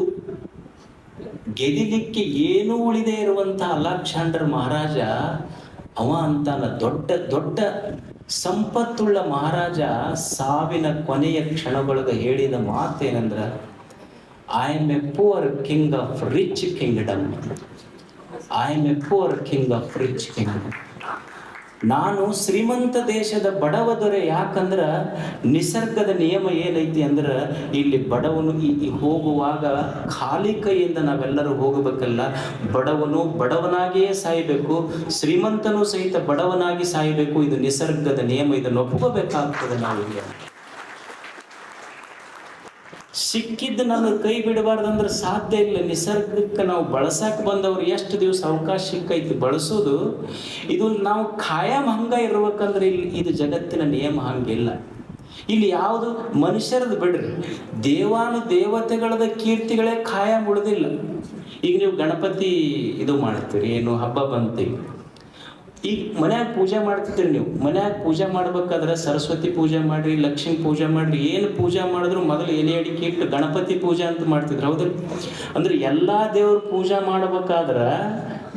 ಗೆದಿಲಿಕ್ಕೆ ಏನೂ ಉಳಿದೇ ಇರುವಂತಹ ಅಲೆಕ್ಸಾಂಡರ್ ಮಹಾರಾಜ ಅವ ಅಂತಲ್ಲ, ದೊಡ್ಡ ದೊಡ್ಡ ಸಂಪತ್ತುಳ್ಳ ಮಹಾರಾಜ ಸಾವಿನ ಕೊನೆಯ ಕ್ಷಣದೊಳಗೆ ಹೇಳಿದ ಮಾತೇನಂದ್ರ I am a poor king of rich kingdom I am a poor king of rich kingdom ನಾನು ಶ್ರೀಮಂತ ದೇಶದ ಬಡವ ದೊರೆ ಯಾಕಂದ್ರ ನಿಸರ್ಗದ ನಿಯಮ ಏನೈತಿ ಅಂದ್ರ ಇಲ್ಲಿ ಬಡವನು ಈ ಹೋಗುವಾಗ ಖಾಲಿ ಕೈಯಿಂದ ನಾವೆಲ್ಲರೂ ಹೋಗಬೇಕಲ್ಲ. ಬಡವನು ಬಡವನಾಗಿಯೇ ಸಾಯಬೇಕು, ಶ್ರೀಮಂತನು ಸಹಿತ ಬಡವನಾಗಿ ಸಾಯಬೇಕು. ಇದು ನಿಸರ್ಗದ ನಿಯಮ, ಇದನ್ನು ಒಪ್ಪಬೇಕಾಗ್ತದೆ ನಾವು ಸಿಕ್ಕಿದ್ದು ನನ್ನ ಕೈ ಬಿಡಬಾರ್ದಂದ್ರೆ ಸಾಧ್ಯ ಇಲ್ಲ. ನಿಸರ್ಗಕ್ಕೆ ನಾವು ಬಳಸಕ್ಕೆ ಬಂದವ್ರು ಎಷ್ಟು ದಿವಸ ಅವಕಾಶ ಸಿಕ್ಕೈತಿ ಬಳಸೋದು. ಇದು ನಾವು ಖಾಯಂ ಹಂಗ ಇರ್ಬೇಕಂದ್ರೆ ಇಲ್ಲಿ ಇದು ಜಗತ್ತಿನ ನಿಯಮ ಹಂಗಿಲ್ಲ. ಇಲ್ಲಿ ಯಾವುದು ಮನುಷ್ಯರದ್ದು ಬಿಡ್ರಿ. ದೇವಾನು ದೇವತೆಗಳದ ಕೀರ್ತಿಗಳೇ ಖಾಯಂ ಉಳಿದಿಲ್ಲ. ಈಗ ನೀವು ಗಣಪತಿ ಇದು ಮಾಡ್ತೀರಿ, ಏನು ಹಬ್ಬ ಬಂತೀವಿ ಈಗ ಮನ್ಯಾಗ ಪೂಜೆ ಮಾಡ್ತಿದ್ರಿ ನೀವು. ಮನ್ಯಾಗ ಪೂಜೆ ಮಾಡ್ಬೇಕಾದ್ರೆ ಸರಸ್ವತಿ ಪೂಜೆ ಮಾಡ್ರಿ, ಲಕ್ಷ್ಮಿ ಪೂಜೆ ಮಾಡ್ರಿ, ಏನು ಪೂಜೆ ಮಾಡಿದ್ರು ಮೊದಲು ಎಲೆ ಅಡಿಕೆ ಇಟ್ಟು ಗಣಪತಿ ಪೂಜೆ ಅಂತ ಮಾಡ್ತಿದ್ರು, ಹೌದ್ರಿ? ಅಂದ್ರೆ ಎಲ್ಲಾ ದೇವ್ರ ಪೂಜೆ ಮಾಡ್ಬೇಕಾದ್ರ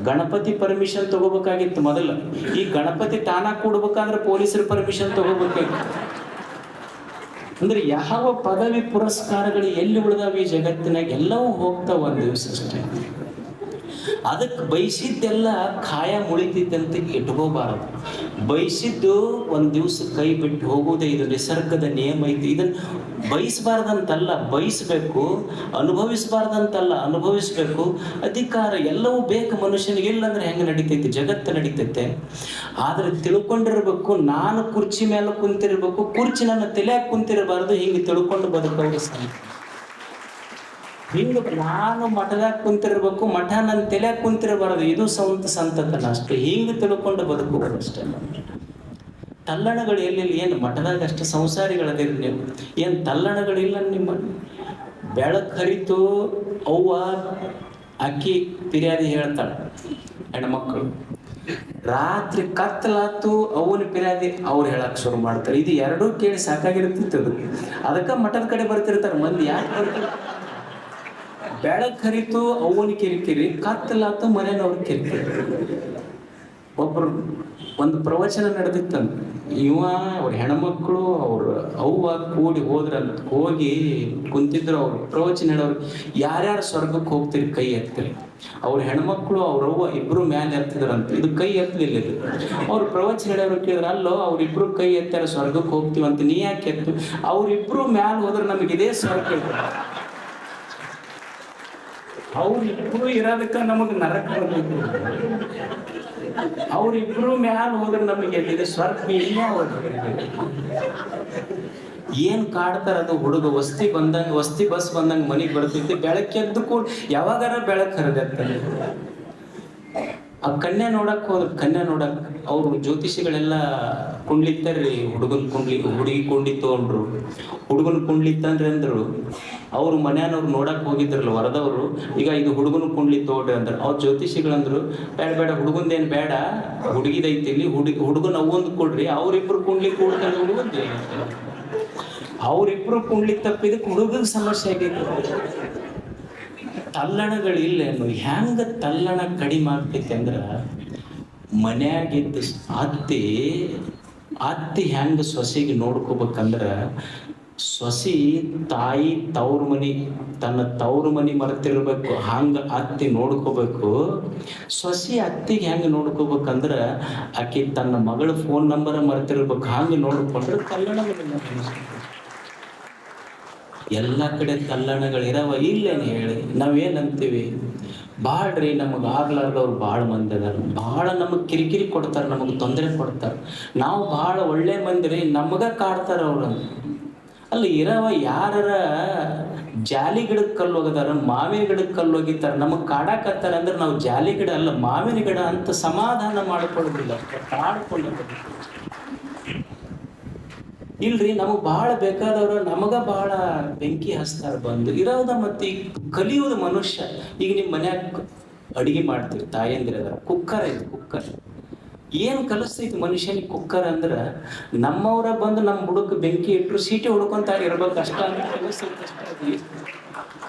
ಗಣಪತಿ ಪರ್ಮಿಷನ್ ತಗೋಬೇಕಾಗಿತ್ತು ಮೊದಲು. ಈ ಗಣಪತಿ ತಾನ ಕೂಡ್ಬೇಕಾದ್ರೆ ಪೊಲೀಸರ ಪರ್ಮಿಷನ್ ತಗೋಬೇಕಾಗಿತ್ತು. ಅಂದ್ರೆ ಯಾವ ಪದವಿ ಪುರಸ್ಕಾರಗಳು ಎಲ್ಲಿ ಉಳಿದಾವ ಈ ಜಗತ್ತಿನಾಗ? ಎಲ್ಲವೂ ಹೋಗ್ತಾವ ಒಂದ್ ದಿವಸ ಅಷ್ಟೇ. ಅದಕ್ಕೆ ಬಯಸಿದ್ದೆಲ್ಲ ಖಾಯ ಮುಳಿತಿದ್ದಂತೆ ಇಟ್ಕೋಬಾರದು. ಬಯಸಿದ್ದು ಒಂದು ದಿವಸ ಕೈ ಬಿಟ್ಟು ಹೋಗೋದೇ ಇದು ನಿಸರ್ಗದ ನಿಯಮ ಐತಿ. ಇದನ್ನ ಬಯಸಬಾರ್ದಂತಲ್ಲ, ಬಯಸಬೇಕು, ಅನುಭವಿಸಬಾರ್ದಂತಲ್ಲ, ಅನುಭವಿಸಬೇಕು. ಅಧಿಕಾರ ಎಲ್ಲವೂ ಬೇಕು ಮನುಷ್ಯನಿಗೆ ಇಲ್ಲ ಅಂದ್ರೆ ಹೆಂಗೆ ನಡೀತೈತಿ? ಜಗತ್ತು ನಡೀತೈತೆ. ಆದ್ರೆ ತಿಳ್ಕೊಂಡಿರ್ಬೇಕು, ನಾನು ಕುರ್ಚಿ ಮೇಲೆ ಕುಂತಿರ್ಬೇಕು, ಕುರ್ಚಿ ನನ್ನ ತಲೆಯಾಗ ಕುಂತಿರಬಾರ್ದು, ಹಿಂಗೆ ತಿಳ್ಕೊಂಡು ಬದುಕೋದು ಸಾಧ್ಯ ಹಿಂಗ ನಾನು ಮಠದಾಗ ಕುಂತಿರ್ಬೇಕು, ಮಠ ನನ್ನ ತಲೆ ಕುಂತಿರಬಾರದು, ಇದು ಸಂತ ಸಂತತನ ಅಷ್ಟೇ. ಹಿಂಗೆ ತಿಳ್ಕೊಂಡು ಬದುಕಬಹುದು ಅಷ್ಟೇ ತಲ್ಲಣಗಳು ಎಲ್ಲಿ ಏನು ಮಠದಾಗ ಅಷ್ಟು ಸಂಸಾರಿಗಳದಿರಿ ನೀವು? ಏನು ತಲ್ಲಣಗಳಿಲ್ಲ ನಿಮ್ಮ ಬೆಳಕು ಹರಿತು, ಅವ್ವ ಅಕ್ಕಿ ಪಿರ್ಯಾದಿ ಹೇಳ್ತಾಳೆ ಹೆಣ್ಮಕ್ಕಳು ರಾತ್ರಿ ಕತ್ತಲಾತು ಅವನ ಪಿರ್ಯಾದಿ ಅವ್ರು ಹೇಳಕ್ ಶುರು ಮಾಡ್ತಾರೆ. ಇದು ಎರಡೂ ಕೇಳಿ ಸಾಕಾಗಿರ್ತಿತ್ತು ಅದು ಅದಕ್ಕೆ ಮಠದ ಕಡೆ ಬರ್ತಿರ್ತಾರೆ. ಮಂದಿ ಯಾಕೆ ಬರ್ತಾರೆ? ಬೆಳಕ್ ಹರಿತು ಅವನ ಕಿರಿಕಿರಿ ಕತ್ತಲಾತು ಮನೆಯವ್ರ ಕಿರಿಕಿರಿ. ಒಬ್ರು ಒಂದು ಪ್ರವಚನ ನಡೆದಿತ್ತಂತ. ಇವ ಅವ್ರ ಹೆಣ್ಮಕ್ಳು, ಅವ್ರ ಅವ್ವ ಕೂಡಿ ಹೋದ್ರಂತ, ಹೋಗಿ ಕುಂತಿದ್ರು ಅವ್ರ. ಪ್ರವಚನ ಹೇಳೋರು, ಯಾರ್ಯಾರು ಸ್ವರ್ಗಕ್ಕೆ ಹೋಗ್ತೀರಿ ಕೈ ಎತ್ತಲಿ ಅವ್ರ ಹೆಣ್ಮಕ್ಳು, ಅವ್ರ ಅವ್ವ ಇಬ್ರು ಮ್ಯಾಲೆ ಎತ್ತಿದ್ರಂತ. ಇದು ಕೈ ಎತ್ತಲಿಲ್ಲ ಇದು. ಅವ್ರ ಪ್ರವಚನ ಹೇಳೋರು ಕೇಳಿದ್ರ, ಅಲ್ಲೋ ಅವ್ರಿಬ್ರು ಕೈ ಎತ್ತಾರ ಸ್ವರ್ಗಕ್ಕೆ ಹೋಗ್ತೀವಂತ, ನೀ ಯಾಕೆ ಎತ್ತು? ಅವ್ರಿಬ್ರು ಮ್ಯಾಲ ಹೋದ್ರೆ ನಮಗೆ ಇದೇ ಸ್ವರ್ಗ. ಅವ್ರಿಬ್ರು ಇರೋದಕ್ಕ ನಮಗ್ ನರಕ ಬರ್ಬೇಕು ಅವ್ರಿಬ್ರು ಮ್ಯಾಲ ಹೋದ್ರೆ ನಮಗೆ ಎಲ್ಲಿದೆ? ಸ್ವರ್ಗ ಇಲ್ಲ ಏನ್ ಕಾಡ್ತಾರ ಅದು ಹುಡುಗ? ವಸ್ತಿ ಬಂದಂಗ, ವಸ್ತಿ ಬಸ್ ಬಂದಂಗ ಮನಿಗ್ ಬರ್ತೈತಿ ಬೆಳಕೆದ್ದು ಕೂಡ ಯಾವಾಗಾರ ಬೆಳಕ್ ಹರಿದತ್ತಲ್ಲ ಆ ಕನ್ಯಾ ನೋಡಕ್ ಹೋದ್ರ, ಕನ್ಯಾ ನೋಡಕ್ ಅವ್ರು ಜ್ಯೋತಿಷಿಗಳೆಲ್ಲ ಕುಂಡ್ಲಿತ್ತಾರ್ರಿ ಹುಡುಗನ್ ಕುಂಡ್ಲಿ, ಹುಡುಗಿ ಕುಂಡಿತ್ತು ತಗೊಂಡ್ರು ಹುಡುಗನ್ ಕುಂಡ್ಲಿತ್ತಂದ್ರೆ ಅಂದ್ರು. ಅವ್ರು ಮನ್ಯಾನವ್ರು ನೋಡಕ್ ಹೋಗಿದ್ರಲ್ಲ ಹೊರದವ್ರು ಈಗ ಇದು ಹುಡುಗನ ಕುಂಡ್ಲಿ ತೋಡ್ರಿ ಅಂದ್ರು. ಅವ್ರ ಜ್ಯೋತಿಷಿಗಳಂದ್ರು ಬೇಡ ಬೇಡ, ಹುಡುಗಂದೇನ್ ಬೇಡ. ಹುಡುಗಿದೈತಿ ಇಲ್ಲಿ ಹುಡುಗ, ಹುಡುಗನ ಅವೊಂದು ಕೊಡ್ರಿ, ಅವ್ರಿಬ್ರು ಕುಂಡ್ಲಿ ಕೂಡ್ತಾರೆ ಹುಡುಗಂದೇ ಅವ್ರಿಬ್ರು ಕುಂಡ್ಲಿ ತಪ್ಪಿದ ಹುಡುಗನ ಸಮಸ್ಯೆ ಆಗೈತಿ. ತಲ್ಲಣಗಳಿಲ್ಲ ಹೆಂಗ ತಲ್ಲಣ ಕಡಿಮೆ ಆಗ್ತೈತೆ ಅಂದ್ರ ಮನ್ಯಾಗಿದ್ದ ಅತ್ತಿ ಅತ್ತಿ ಹೆಂಗ ಸೊಸೆಗೆ ನೋಡ್ಕೋಬೇಕಂದ್ರ ಸೊಸಿ ತಾಯಿ ತವ್ರ ಮನಿ, ತನ್ನ ತವ್ರ ಮನಿ ಮರೆತಿರ್ಬೇಕು ಹಂಗ ಅತ್ತಿ ನೋಡ್ಕೋಬೇಕು. ಸೊಸಿ ಅತ್ತಿಗೆ ಹೆಂಗ ನೋಡ್ಕೋಬೇಕಂದ್ರ ಆಕೆ ತನ್ನ ಮಗಳ ಫೋನ್ ನಂಬರ್ ಮರೆತಿರ್ಬೇಕು ಹಂಗ ನೋಡ್ಕೊಂಡ್ರೆ ತಲ್ಲಣ ಎಲ್ಲ ಕಡೆ ತಲ್ಲಣಗಳು ಇರವ ಇಲ್ಲೇನು ಹೇಳಿ. ನಾವೇನಂತೀವಿ? ಬಾಳ್ರಿ, ನಮಗೆ ಆಗ್ಲಾರ್ದವ್ರು ಭಾಳ ಮಂದಿ ಅದಾರ. ಭಾಳ ನಮಗೆ ಕಿರಿಕಿರಿ ಕೊಡ್ತಾರೆ, ನಮಗೆ ತೊಂದರೆ ಕೊಡ್ತಾರೆ. ನಾವು ಭಾಳ ಒಳ್ಳೆ ಮಂದಿ ರೀ ನಮಗ ಕಾಡ್ತಾರ ಅವ್ರನ್ನ ಅಲ್ಲಿ ಇರವ ಯಾರರ ಜಾಲಿ ಗಿಡಕ್ಕೆ ಕಲ್ಲು ಹೋಗದಾರ, ಮಾವಿನ ಗಿಡಕ್ಕೆ ಕಲ್ಲು ಹೋಗಿತ್ತಾರ ನಮಗೆ ಕಾಡಾಕತ್ತಾರ ಅಂದ್ರೆ ನಾವು ಜಾಲಿ ಗಿಡ ಅಲ್ಲ, ಮಾವಿನ ಗಿಡ ಅಂತ ಸಮಾಧಾನ ಮಾಡ್ಕೊಳ್ಳೋದಿಲ್ಲ, ಕಾಡ್ಕೊಳ್ಳೋದಿಲ್ಲ. ಇಲ್ರಿ, ನಮಗ್ ಬಹಳ ಬೇಕಾದವ್ರು, ನಮಗ ಬಹಳ ಬೆಂಕಿ ಹಸ್ತಾರ ಬಂದು ಇರೋದ ಮತ್ತೆ ಈಗ ಕಲಿಯೋದು ಮನುಷ್ಯ. ಈಗ ನಿಮ್ ಮನ್ಯಾಗ ಅಡಿಗೆ ಮಾಡ್ತೀವಿ, ತಾಯಂದಿರ ಕುಕ್ಕರ್ ಐತಿ ಕುಕ್ಕರ್. ಏನ್ ಕಲಿಸ್ತೈತಿ ಮನುಷ್ಯನಿಗೆ ಕುಕ್ಕರ್ ಅಂದ್ರ, ನಮ್ಮವ್ರ ಬಂದು ನಮ್ಮ ಹುಡುಕ್ ಬೆಂಕಿ ಇಟ್ರು ಸೀಟಿ ಹುಡ್ಕೊಂತ ಇರ್ಬೇಕು ಅಷ್ಟ ಅಂತ ಕಲಿಸ್ತೈತಿ.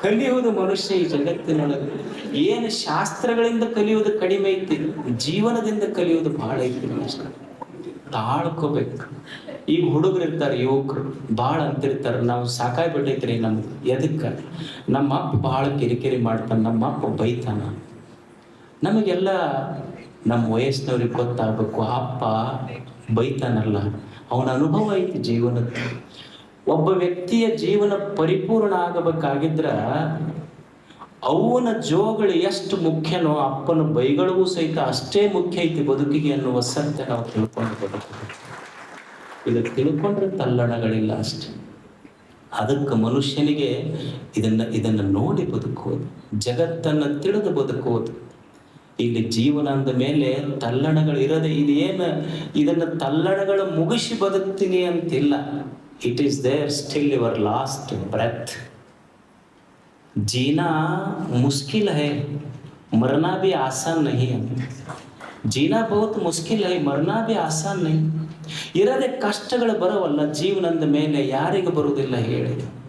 ಕಲಿಯುವುದು ಮನುಷ್ಯ ಈ ಜಗತ್ತಿನೊಳಗೆ. ಏನು ಶಾಸ್ತ್ರಗಳಿಂದ ಕಲಿಯುವುದು ಕಡಿಮೆ ಐತಿ, ಜೀವನದಿಂದ ಕಲಿಯುವುದು ಬಹಳ ಐತಿ ಮನುಷ್ಯ ತಾಳ್ಕೋಬೇಕು. ಈಗ ಹುಡುಗರು ಇರ್ತಾರೆ, ಯುವಕರು. ಭಾಳ ಅಂತಿರ್ತಾರೆ. ನಾವು ಸಾಕಾಗ್ಬಿಟ್ಟೈತ್ರಿ ನಮ್ಗೆ. ಎದಕ್ಕ? ನಮ್ಮ ಅಪ್ಪ ಭಾಳ ಕಿರಿಕಿರಿ ಮಾಡ್ತಾನೆ ನಮ್ಮ ಅಪ್ಪ ಬೈತಾನ. ನಮಗೆಲ್ಲ ನಮ್ಮ ವಯಸ್ಸಿನವ್ರಿಗೆ ಗೊತ್ತಾಗಬೇಕು, ಅಪ್ಪ ಬೈತಾನಲ್ಲ. ಅವನ ಅನುಭವ ಐತಿ ಜೀವನದ. ಒಬ್ಬ ವ್ಯಕ್ತಿಯ ಜೀವನ ಪರಿಪೂರ್ಣ ಆಗಬೇಕಾಗಿದ್ರ ಅವನ ಜೋಗಳು ಎಷ್ಟು ಮುಖ್ಯನೋ, ಅಪ್ಪನ ಬೈಗಳಿಗೂ ಸಹಿತ ಅಷ್ಟೇ ಮುಖ್ಯ ಐತಿ ಬದುಕಿಗೆ ಅನ್ನುವ ಸತ್ಯ ನಾವು ತಿಳ್ಕೊಂಡು ಬದುಕಬೇಕು. ಇದು ತಿಳ್ಕೊಂಡ್ರೆ ತಲ್ಲಣಗಳಿಲ್ಲ ಅಷ್ಟೆ. ಅದಕ್ಕೆ ಮನುಷ್ಯನಿಗೆ ಇದನ್ನು ಇದನ್ನು ನೋಡಿ ಬದುಕುವುದು, ಜಗತ್ತನ್ನು ತಿಳಿದು ಬದುಕುವುದು. ಇಲ್ಲಿ ಜೀವನ ಅಂದ ಮೇಲೆ ತಲ್ಲಣಗಳು ಇರದೆ ಇದೇನು, ಇದನ್ನು ತಲ್ಲಣಗಳು ಮುಗಿಸಿ ಬದುಕ್ತೀನಿ ಅಂತಿಲ್ಲ. It is there still your last breath ಜೀನಾ ಮುಶ್ಕಿಲ್ ಹೇ, ಮರನಾ ಭಿ ಆಸಾನ್ ನಹಿ ಜೀನಾ ಬಹುತ್ ಮುಶ್ಕಿಲ್ ಹೇ, ಮರನಾ ಭಿ ಆಸಾನ್ ನಹಿ. ಇರದೆ ಕಷ್ಟಗಳು ಬರವಲ್ಲ, ಜೀವನದ ಮೇಲೆ ಯಾರಿಗೆ ಬರುವುದಿಲ್ಲ ಹೇಳಿ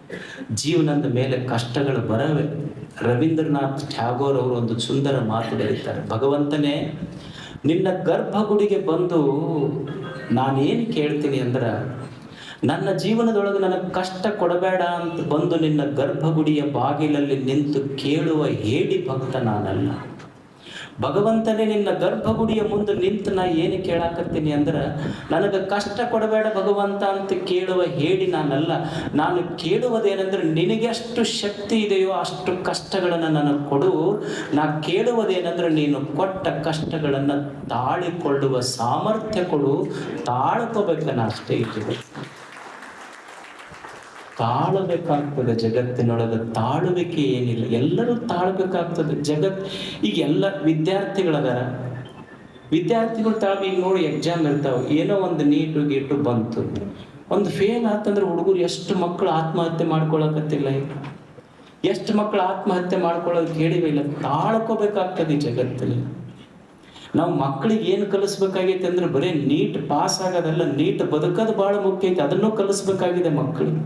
ಜೀವನದ ಮೇಲೆ ಕಷ್ಟಗಳು ಬರವೆ. ರವೀಂದ್ರನಾಥ್ ಟ್ಯಾಗೋರ್ ಅವರು ಒಂದು ಸುಂದರ ಮಾತು ಬರೀತಾರೆ. ಭಗವಂತನೇ, ನಿನ್ನ ಗರ್ಭಗುಡಿಗೆ ಬಂದು ನಾನೇನು ಕೇಳ್ತೀನಿ ಅಂದ್ರೆ, ನನ್ನ ಜೀವನದೊಳಗೆ ನನಗೆ ಕಷ್ಟ ಕೊಡಬೇಡ ಅಂತ ಬಂದು ನಿನ್ನ ಗರ್ಭಗುಡಿಯ ಬಾಗಿಲಲ್ಲಿ ನಿಂತು ಕೇಳುವ ಹೇಡಿ ಭಕ್ತ ನಾನಲ್ಲ. ಭಗವಂತನೇ ನಿನ್ನ ಗರ್ಭಗುಡಿಯ ಮುಂದೆ ನಿಂತು ನಾ ಏನು ಕೇಳಾಕತ್ತೀನಿ ಅಂದ್ರೆ, ನನಗೆ ಕಷ್ಟ ಕೊಡಬೇಡ ಭಗವಂತ ಅಂತ ಕೇಳುವ ಹೇಳಿ ನಾನಲ್ಲ. ನಾನು ಕೇಳುವುದೇನೆಂದ್ರೆ ನಿನಗೆಷ್ಟು ಶಕ್ತಿ ಇದೆಯೋ ಅಷ್ಟು ಕಷ್ಟಗಳನ್ನು ನನಗೆ ಕೊಡು. ನಾ ಕೇಳುವುದೇನೆಂದ್ರೆ, ನೀನು ಕೊಟ್ಟ ಕಷ್ಟಗಳನ್ನು ತಾಳಿಕೊಳ್ಳುವ ಸಾಮರ್ಥ್ಯ ಕೊಡು. ತಾಳ್ಕೋಬೇಕನ್ನ ಅಷ್ಟೇ ಇಟ್ಟಿದೆ ತಾಳಬೇಕಾಗ್ತದೆ ಜಗತ್ತಿನೊಳಗೆ. ತಾಳುವಿಕೆ ಏನಿಲ್ಲ, ಎಲ್ಲರೂ ತಾಳ್ಬೇಕಾಗ್ತದೆ ಜಗತ್. ಈಗ ಎಲ್ಲ ವಿದ್ಯಾರ್ಥಿಗಳದಾರ, ವಿದ್ಯಾರ್ಥಿಗಳು ತಾಳ್ಮೆ, ಈಗ ನೋಡಿ ಎಕ್ಸಾಮ್ ಇರ್ತಾವ. ಏನೋ ಒಂದು ನೀಟು ಗೀಟು ಬಂತು. ಒಂದು ಫೇಲ್ ಆತಂದ್ರೆ ಹುಡುಗರು ಎಷ್ಟು ಮಕ್ಕಳು ಆತ್ಮಹತ್ಯೆ ಮಾಡ್ಕೊಳಕತ್ತಿಲ್ಲ ಈಗ. ಎಷ್ಟು ಮಕ್ಕಳು ಆತ್ಮಹತ್ಯೆ ಮಾಡ್ಕೊಳ್ಳೋದು ಕೇಳಿವೆ ಇಲ್ಲ. ತಾಳ್ಕೋಬೇಕಾಗ್ತದೆ ಈ ಜಗತ್ತಲ್ಲಿ. ನಾವು ಮಕ್ಕಳಿಗೆ ಏನು ಕಲಿಸ್ಬೇಕಾಗೈತೆ ಅಂದ್ರೆ ಬರೀ ನೀಟ್ ಪಾಸ್ ಆಗೋದಲ್ಲ, ನೀಟ್ ಬದುಕೋದು ಭಾಳ ಮುಖ್ಯ ಐತೆ. ಅದನ್ನು ಕಲಿಸ್ಬೇಕಾಗಿದೆ ಮಕ್ಕಳಿಗೆ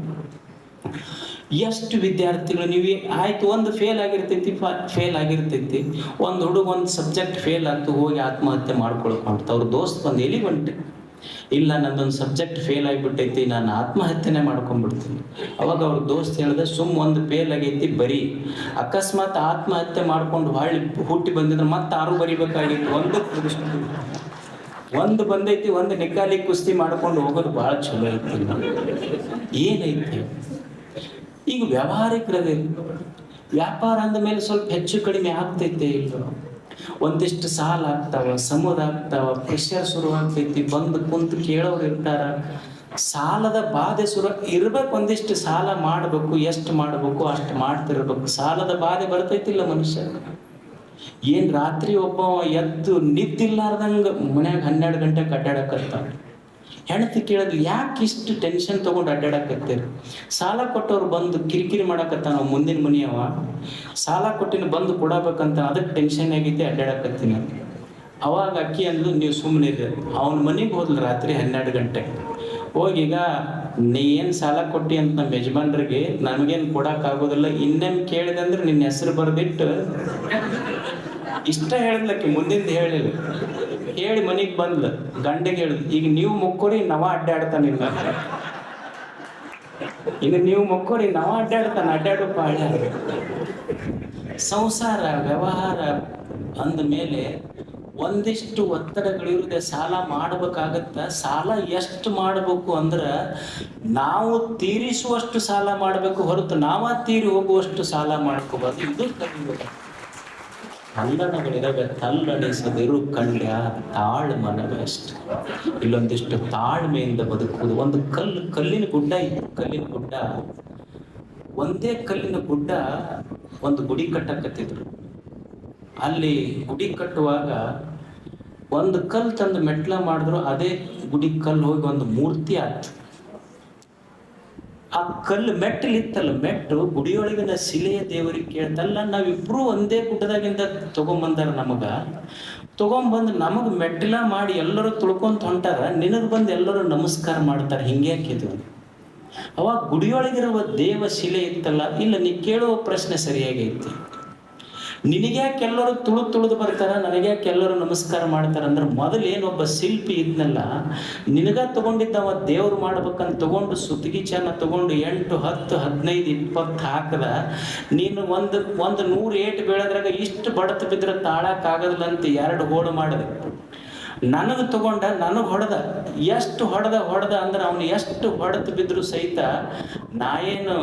ಎಷ್ಟು ವಿದ್ಯಾರ್ಥಿಗಳು ನೀವು, ಆಯ್ತು, ಒಂದು ಫೇಲ್ ಆಗಿರ್ತೈತಿ ಫೇಲ್ ಆಗಿರ್ತೈತಿ. ಒಂದು ಹುಡುಗ, ಒಂದು ಸಬ್ಜೆಕ್ಟ್ ಫೇಲ್ ಆಯ್ತು ಹೋಗಿ ಆತ್ಮಹತ್ಯೆ ಮಾಡ್ಕೊಳಕ್ ಅವ್ರ ದೋಸ್ತ್ ಬಂದು ಎಲ್ಲಿ ಬಂಟೆ ಇಲ್ಲ, ನಂದೊಂದು ಸಬ್ಜೆಕ್ಟ್ ಫೇಲ್ ಆಗಿಬಿಟ್ಟೈತಿ, ನಾನು ಆತ್ಮಹತ್ಯೆನೇ ಮಾಡ್ಕೊಂಡ್ಬಿಡ್ತೀನಿ ಅವಾಗ ಅವ್ರ ದೋಸ್ತ್ ಹೇಳ್ದೆ, ಸುಮ್ ಒಂದು ಫೇಲ್ ಆಗೈತಿ, ಬರೀ. ಅಕಸ್ಮಾತ್ ಆತ್ಮಹತ್ಯೆ ಮಾಡ್ಕೊಂಡು ಹೊಳ್ಳಿ, ಹುಟ್ಟಿ ಬಂದಿದ್ರೆ ಮತ್ತೆ ಆರು ಬರಿಬೇಕಾಗಿತ್ತು, ಒಂದು ಒಂದು ಬಂದೈತಿ, ಒಂದು ನಿಕಾಲಿ ಕುಸ್ತಿ ಮಾಡ್ಕೊಂಡು ಹೋಗೋದು ಭಾಳ ಚಲೋ ಐತಿ. ಏನೈತಿ? ಈಗ ವ್ಯಾವಹಾರಿಕರದೇ ವ್ಯಾಪಾರ ಅಂದ ಮೇಲೆ ಸ್ವಲ್ಪ ಹೆಚ್ಚು ಕಡಿಮೆ ಆಗ್ತೈತೆ ಇಲ್ಲ ಒಂದಿಷ್ಟು ಸಾಲ ಆಗ್ತಾವ ಸಮುದ ಆಗ್ತಾವ ಪ್ರೆಷರ್ ಶುರು ಆಗ್ತೈತಿ, ಬಂದು ಕುಂತು ಕೇಳೋರು ಇರ್ತಾರ. ಸಾಲದ ಬಾಧೆ ಶುರು ಇರ್ಬೇಕು, ಒಂದಿಷ್ಟು ಸಾಲ ಮಾಡಬೇಕು, ಎಷ್ಟು ಮಾಡಬೇಕು, ಅಷ್ಟು ಮಾಡ್ತಿರ್ಬೇಕು. ಸಾಲದ ಬಾಧೆ ಬರ್ತೈತಿಲ್ಲ ಮನುಷ್ಯ? ಏನ್ ರಾತ್ರಿ ಒಬ್ಬ ಎದ್ದು ನಿದ್ದಿಲ್ಲಾರ್ದಂಗ ಮನ್ಯಾಗ ಹನ್ನೆರಡು ಗಂಟೆಗೆ ಅಡ್ಡಾಡಕತ್ತಾವ ಹೆಣ್ತಿ ಕೇಳಿದ್ಲು ಯಾಕೆ ಇಷ್ಟು ಟೆನ್ಷನ್ ತಗೊಂಡು ಅಡ್ಡಾಡಕತ್ತೀರಿ? ಸಾಲ ಕೊಟ್ಟವ್ರು ಬಂದು ಕಿರಿಕಿರಿ ಮಾಡಕತ್ತಾನ ಮುಂದಿನ ಮನೆಯವ? ಸಾಲ ಕೊಟ್ಟಿನ ಬಂದು ಕೊಡಬೇಕಂತ ಅದಕ್ಕೆ ಟೆನ್ಷನ್ ಆಗೈತಿ, ಅಡ್ಡಾಡಕತ್ತೀನಿ ಅವಾಗ ಅಕ್ಕಿ ಅಂದ್ಲು, ನೀವು ಸುಮ್ಮನೆ ಅವನ ಮನೆಗೆ ಹೋದ್ಲು ರಾತ್ರಿ ಹನ್ನೆರಡು ಗಂಟೆ. ಹೋಗೀಗ ನೀ ಏನು ಸಾಲ ಕೊಟ್ಟಿ ಅಂತ ನಮ್ಮ ಯಜಮಾನ್ರಿಗೆ ನಮಗೇನು ಕೊಡೋಕ್ಕಾಗೋದಿಲ್ಲ, ಇನ್ನೇನು ಕೇಳಿದೆ ಅಂದ್ರೆ ನಿನ್ನ ಹೆಸರು ಬರೆದಿಟ್ಟು. ಇಷ್ಟ ಹೇಳಿದ್ಲಕ್ಕೆ, ಮುಂದಿಂದ ಹೇಳಿಲ್ಲ. ಹೇಳಿ ಮನೆಗೆ ಬಂದ್ಲು. ಗಂಡ ಹೇಳಿದ್, ಈಗ ನೀವು ಮುಕ್ಕೋರಿ, ನವ ಅಡ್ಡಾಡ್ತಾನಿಲ್ಲ ಈಗ ನೀವು ಮುಕ್ಕೋರಿ, ನವ ಅಡ್ಡಾಡ್ತಾನೆ ಅಡ್ಡಾಡು. ಪಾಳ್ಯ ಸಂಸಾರ, ವ್ಯವಹಾರ ಅಂದ ಮೇಲೆ ಒಂದಿಷ್ಟು ಒತ್ತಡಗಳಿರುತ್ತೆ ಸಾಲ ಮಾಡಬೇಕಾಗತ್ತ. ಸಾಲ ಎಷ್ಟು ಮಾಡಬೇಕು ಅಂದ್ರೆ ನಾವು ತೀರಿಸುವಷ್ಟು ಸಾಲ ಮಾಡಬೇಕು ಹೊರತು ನಾವ ತೀರಿ ಹೋಗುವಷ್ಟು ಸಾಲ ಮಾಡ್ಕೋಬಾರ್ದು. ಇದು ಕಲಿಬೇಕು ತಲ್ಲಣಗಳಿರವೆ ತಲ್ಲಣಿಸದಿರು ಕಂಡ್ಯ ತಾಳ್ ಮನವೇ ಅಷ್ಟೆ. ಇಲ್ಲೊಂದಿಷ್ಟು ತಾಳ್ಮೆಯಿಂದ ಬದುಕುವುದು, ಒಂದು ಕಲ್ಲು, ಕಲ್ಲಿನ ಗುಡ್ಡ ಇತ್ತು ಕಲ್ಲಿನ ಗುಡ್ಡ. ಒಂದೇ ಕಲ್ಲಿನ ಗುಡ್ಡ ಒಂದು ಗುಡಿ ಕಟ್ಟಕತ್ತಿದ್ರು. ಅಲ್ಲಿ ಗುಡಿ ಕಟ್ಟುವಾಗ ಒಂದು ಕಲ್ಲು ತಂದು ಮೆಟ್ಲ ಮಾಡಿದ್ರು, ಅದೇ ಗುಡಿ ಕಲ್ಲು ಹೋಗಿ ಒಂದು ಮೂರ್ತಿ ಆಯ್ತು. ಆ ಕಲ್ಲು ಮೆಟ್ಟಲಿತ್ತಲ್ಲ ಮೆಟ್ಟು ಗುಡಿಯೊಳಗಿನ ಶಿಲೆಯ ದೇವರಿಗೆ ಕೇಳ್ತಲ್ಲ, ನಾವಿಬ್ರು ಒಂದೇ ಗುಡ್ಡದಾಗಿಂದ ತಗೊಂಬಂದಾರ ನಮಗ. ತಗೊಂಬಂದು ನಮಗ್ ಮೆಟ್ಟಿಲ ಮಾಡಿ ಎಲ್ಲರೂ ತುಳ್ಕೊಂತ ಹೊಂಟಾರ, ನಿನಗ್ ಬಂದು ಎಲ್ಲರೂ ನಮಸ್ಕಾರ ಮಾಡ್ತಾರೆ, ಹಿಂಗೆ ಹಾಕಿದ್ವು ಅವಾಗ ಗುಡಿಯೊಳಗಿರುವ ದೇವ ಶಿಲೆ ಇತ್ತಲ್ಲ, ಇಲ್ಲ ನೀ ಕೇಳುವ ಪ್ರಶ್ನೆ ಸರಿಯಾಗಿ ನಿನಗ್ಯಾಕೆ ಎಲ್ಲರೂ ತುಳು ತುಳಿದು ಬರ್ತಾರ, ನನಗೆ ಎಲ್ಲರೂ ನಮಸ್ಕಾರ ಮಾಡ್ತಾರ ಅಂದ್ರೆ ಮೊದಲು ಏನೊಬ್ಬ ಶಿಲ್ಪಿ ಇದ್ನಲ್ಲ, ನಿನಗ ತಗೊಂಡಿದ್ದವ ದೇವ್ರು ಮಾಡ್ಬೇಕಂತ ತಗೊಂಡು ಸುತ್ತಿಗೆ ಚೆನ್ನ ತಗೊಂಡು ಎಂಟು, ಹತ್ತು, ಹದಿನೈದು, ಇಪ್ಪತ್ತು ಹಾಕದ, ನೀನು ಒಂದು ಒಂದು ನೂರು ಏಟು ಬೆಳೆದ್ರಾಗ ಇಷ್ಟು ಬಡತ ಬಿದ್ರೆ ತಾಳಕ್ಕಾಗದಿಲ್ಲ ಅಂತ ಎರಡು ಹೋಳು ಮಾಡಿದೆ. ನನಗೆ ತಗೊಂಡ, ನನಗೆ ಹೊಡೆದ, ಎಷ್ಟು ಹೊಡೆದ ಹೊಡೆದ ಅಂದ್ರೆ ಅವನು ಎಷ್ಟು ಹೊಡೆದು ಬಿದ್ರು ಸಹಿತ ನಾ ಏನು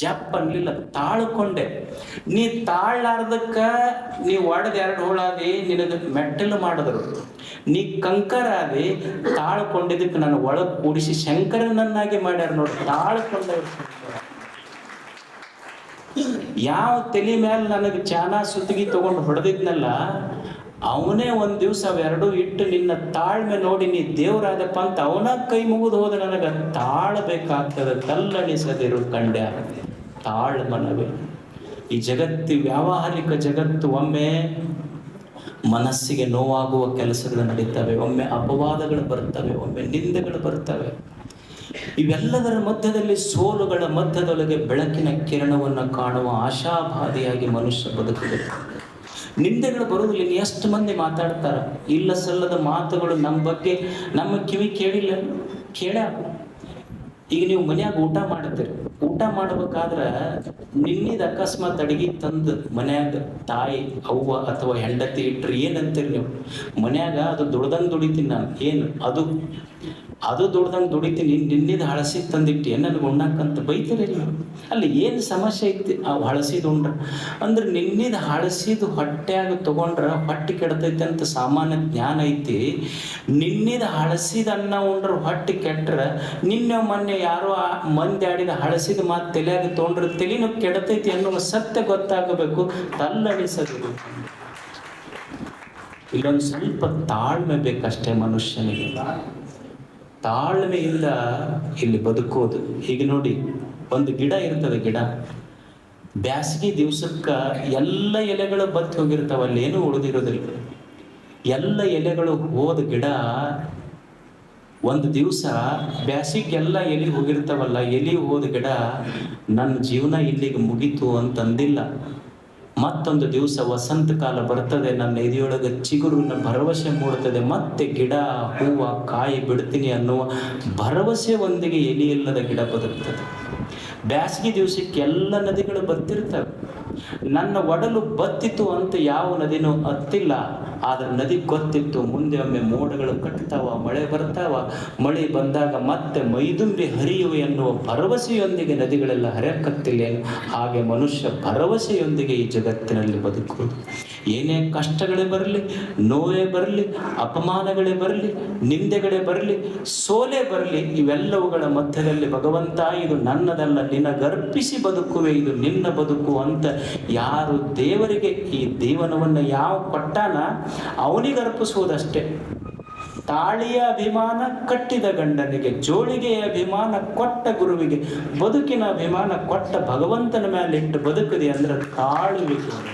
ಜಪ್ ಅನ್ಲಿಲ್ಲ, ತಾಳ್ಕೊಂಡೆ. ನೀ ತಾಳ್ಲಾರ್ದಕ್ಕ ನೀ ಒಡೆದ ಎರಡು ಹೋಳಾದಿ ನಿನಗೆ ಮೆಟ್ಟಲು ಮಾಡಿದ್ರು. ನೀ ಕಂಕರಾದಿ ತಾಳ್ಕೊಂಡಿದ್ದಕ್ಕೆ ನಾನು ಒಳಗ್ ಕೂಡಿಸಿ ಶಂಕರನನ್ನಾಗಿ ಮಾಡ್ಯಾರ ನೋಡಿ, ತಾಳ್ಕೊಂಡ. ಯಾವ ತಲೆ ಮೇಲೆ ನನಗೆ ಚಾನ ಸುತ್ತಿಗೆ ತಗೊಂಡು ಹೊಡೆದಿದ್ನಲ್ಲ ಅವನೇ ಒಂದು ದಿವಸ ಅವೆರಡು ಇಟ್ಟು ನಿನ್ನ ತಾಳ್ಮೆ ನೋಡಿ ನೀ ದೇವರಾದಪ್ಪ ಅಂತ ಅವನ ಕೈ ಮುಗಿದು ಹೋದ ನನಗೆ ತಾಳ್ಬೇಕಾಗ್ತದೆ ತಲ್ಲಣಿಸದಿರು ಕಂಡೆ ತಾಳ್ಮನವೇ ಈ ಜಗತ್ತು, ವ್ಯಾವಹಾರಿಕ ಜಗತ್ತು ಒಮ್ಮೆ ಮನಸ್ಸಿಗೆ ನೋವಾಗುವ ಕೆಲಸಗಳು ನಡೀತವೆ. ಒಮ್ಮೆ ಅಪವಾದಗಳು ಬರ್ತವೆ, ಒಮ್ಮೆ ನಿಂದೆಗಳು ಬರ್ತವೆ. ಇವೆಲ್ಲದರ ಮಧ್ಯದಲ್ಲಿ ಸೋಲುಗಳ ಮಧ್ಯದೊಳಗೆ ಬೆಳಕಿನ ಕಿರಣವನ್ನು ಕಾಣುವ ಆಶಾಭಾದಿಯಾಗಿ ಮನುಷ್ಯ ಬದುಕಬೇಕು. ನಿಂದೆಗಳು ಬರುವುದಿಲ್ಲ. ಎಷ್ಟು ಮಂದಿ ಮಾತಾಡ್ತಾರ? ಇಲ್ಲ ಸಲ್ಲದ ಮಾತುಗಳು ನಮ್ಮ ಬಗ್ಗೆ ನಮ್ಮ ಕಿವಿ ಕೇಳಿಲ್ಲ. ಕೇಳ. ಈಗ ನೀವು ಮನ್ಯಾಗ ಊಟ ಮಾಡ್ತೀರಿ ಊಟ ಮಾಡ್ಬೇಕಾದ್ರ ನಿನ್ನಿದ ಅಕಸ್ಮಾತ್ ಅಡಿಗೆ ತಂದು ಮನ್ಯಾಗ ತಾಯಿ, ಅವ್ವ ಅಥವಾ ಹೆಂಡತಿ ಇಟ್ರಿ ಏನಂತೀರಿ ನೀವು? ಮನ್ಯಾಗ ಅದು ದುಡ್ದಂಗ್ ದುಡಿತೀನಿ ನಾನು. ಏನು? ಅದು. ಅದು ದುಡ್ದಂಗೆ ದುಡಿತೀನಿ, ನಿನ್ನಿದ ಹಳಸಿ ತಂದಿಟ್ಟು ನನಗೆ ಉಣ್ಣಕ್ಕಂತ ಬೈತಾರಿಲ್ಲ ಅಲ್ಲಿ ಏನು ಸಮಸ್ಯೆ ಐತಿ? ಆ ಹಳಸಿದ ಉಂಡ್ರ. ಅಂದ್ರೆ ನಿನ್ನಿದ ಹಳಸಿದ ಹೊಟ್ಟೆಯಾಗ ತಗೊಂಡ್ರ ಹೊಟ್ಟೆ ಕೆಡ್ತೈತಿ ಅಂತ ಸಾಮಾನ್ಯ ಜ್ಞಾನ ಐತಿ. ನಿನ್ನಿದ ಹಳಸಿದ ಅನ್ನ ಉಂಡ್ರ, ಹೊಟ್ಟೆ ಕೆಟ್ರ, ನಿನ್ನೆ ಮೊನ್ನೆ ಯಾರೋ ಆ ಮಂದಿ ಆಡಿದ ಹಳಸಿದ ಮಾತು ತಲೆಯಾಗ ತೊಗೊಂಡ್ರ ತಲೆನೂ ಕೆಡತೈತಿ ಅನ್ನೋ ಸತ್ಯ ಗೊತ್ತಾಗಬೇಕು. ತಲ್ಲಣಿಸಬೇಕು ಇಲ್ಲೊಂದು ಸ್ವಲ್ಪ ತಾಳ್ಮೆ ಬೇಕಷ್ಟೇ ಮನುಷ್ಯನಿಗೆ. ತಾಳ್ಮೆಯಿಂದ ಇಲ್ಲಿ ಬದುಕೋದು ಈಗ ನೋಡಿ, ಒಂದು ಗಿಡ ಇರ್ತದೆ ಗಿಡ. ಬ್ಯಾಸಗಿ ದಿವ್ಸಕ್ಕ ಎಲ್ಲ ಎಲೆಗಳು ಬತ್ತಿ ಹೋಗಿರ್ತಾವ, ಅಲ್ಲಿ ಏನೂ ಉಳಿದಿರೋದಿಲ್ಲ. ಎಲ್ಲ ಎಲೆಗಳು ಹೋದ ಗಿಡ ಒಂದು ದಿವಸ ಬ್ಯಾಸಿಗೆಲ್ಲ ಎಲಿ ಹೋಗಿರ್ತಾವಲ್ಲ, ಎಲಿ ಹೋದ ಗಿಡ ನನ್ನ ಜೀವನ ಇಲ್ಲಿಗೆ ಮುಗೀತು ಅಂತಂದಿಲ್ಲ. ಮತ್ತೊಂದು ದಿವಸ ವಸಂತ ಕಾಲ ಬರ್ತದೆ, ನನ್ನ ಎದೆಯೊಳಗೆ ನನ್ನ ಭರವಸೆ ಮೂಡುತ್ತದೆ. ಮತ್ತೆ ಗಿಡ, ಹೂವ, ಕಾಯಿ ಬಿಡ್ತೀನಿ ಅನ್ನುವ ಭರವಸೆ ಒಂದಿಗೆ ಎಲಿ ಇಲ್ಲದ ಗಿಡ ಬದುಕ್ತದೆ. ಬ್ಯಾಸಗಿ ದಿವಸಕ್ಕೆ ಎಲ್ಲ ನದಿಗಳು ಬತ್ತಿರ್ತವೆ. ನನ್ನ ಒಡಲು ಬತ್ತಿತು ಅಂತ ಯಾವ ನದಿನೂ ಹತ್ತಿಲ್ಲ. ಆದ್ರೆ ನದಿ ಗೊತ್ತಿತ್ತು, ಮುಂದೆ ಒಮ್ಮೆ ಮೋಡಗಳು ಕಟ್ತಾವ, ಮಳೆ ಬರ್ತಾವ, ಮಳೆ ಬಂದಾಗ ಮತ್ತೆ ಮೈದುಂಬಿ ಹರಿಯುವೆ ಎನ್ನುವ ಭರವಸೆಯೊಂದಿಗೆ ನದಿಗಳೆಲ್ಲ ಹರಿಯಕ್ಕತ್ತಿಲ್ಲ ಹಾಗೆ ಮನುಷ್ಯ ಭರವಸೆಯೊಂದಿಗೆ ಈ ಜಗತ್ತಿನಲ್ಲಿ ಬದುಕುವುದು. ಏನೇ ಕಷ್ಟಗಳೇ ಬರಲಿ, ನೋವೇ ಬರಲಿ, ಅಪಮಾನಗಳೇ ಬರಲಿ, ನಿಂದೆಗಳೇ ಬರಲಿ, ಸೋಲೆ ಬರಲಿ, ಇವೆಲ್ಲವುಗಳ ಮಧ್ಯದಲ್ಲಿ ಭಗವಂತ ಇದು ನನ್ನದಲ್ಲ, ನಿನಗರ್ಪಿಸಿ ಬದುಕುವೆ, ಇದು ನಿನ್ನ ಬದುಕು ಅಂತ ಯಾರು ದೇವರಿಗೆ ಈ ದೇವನವನ್ನು ಯಾವ ಕೊಟ್ಟಾನ ಅವನಿಗೆ ಅರ್ಪಿಸುವುದಷ್ಟೇ. ತಾಳಿಯ ಅಭಿಮಾನ ಕಟ್ಟಿದ ಗಂಡನಿಗೆ, ಜೋಳಿಗೆಯ ಅಭಿಮಾನ ಕೊಟ್ಟ ಗುರುವಿಗೆ, ಬದುಕಿನ ಅಭಿಮಾನ ಕೊಟ್ಟ ಭಗವಂತನ ಮೇಲೆ ಇಟ್ಟು ಬದುಕಿದೆ ಅಂದ್ರೆ ತಾಳುವಿಕೆ.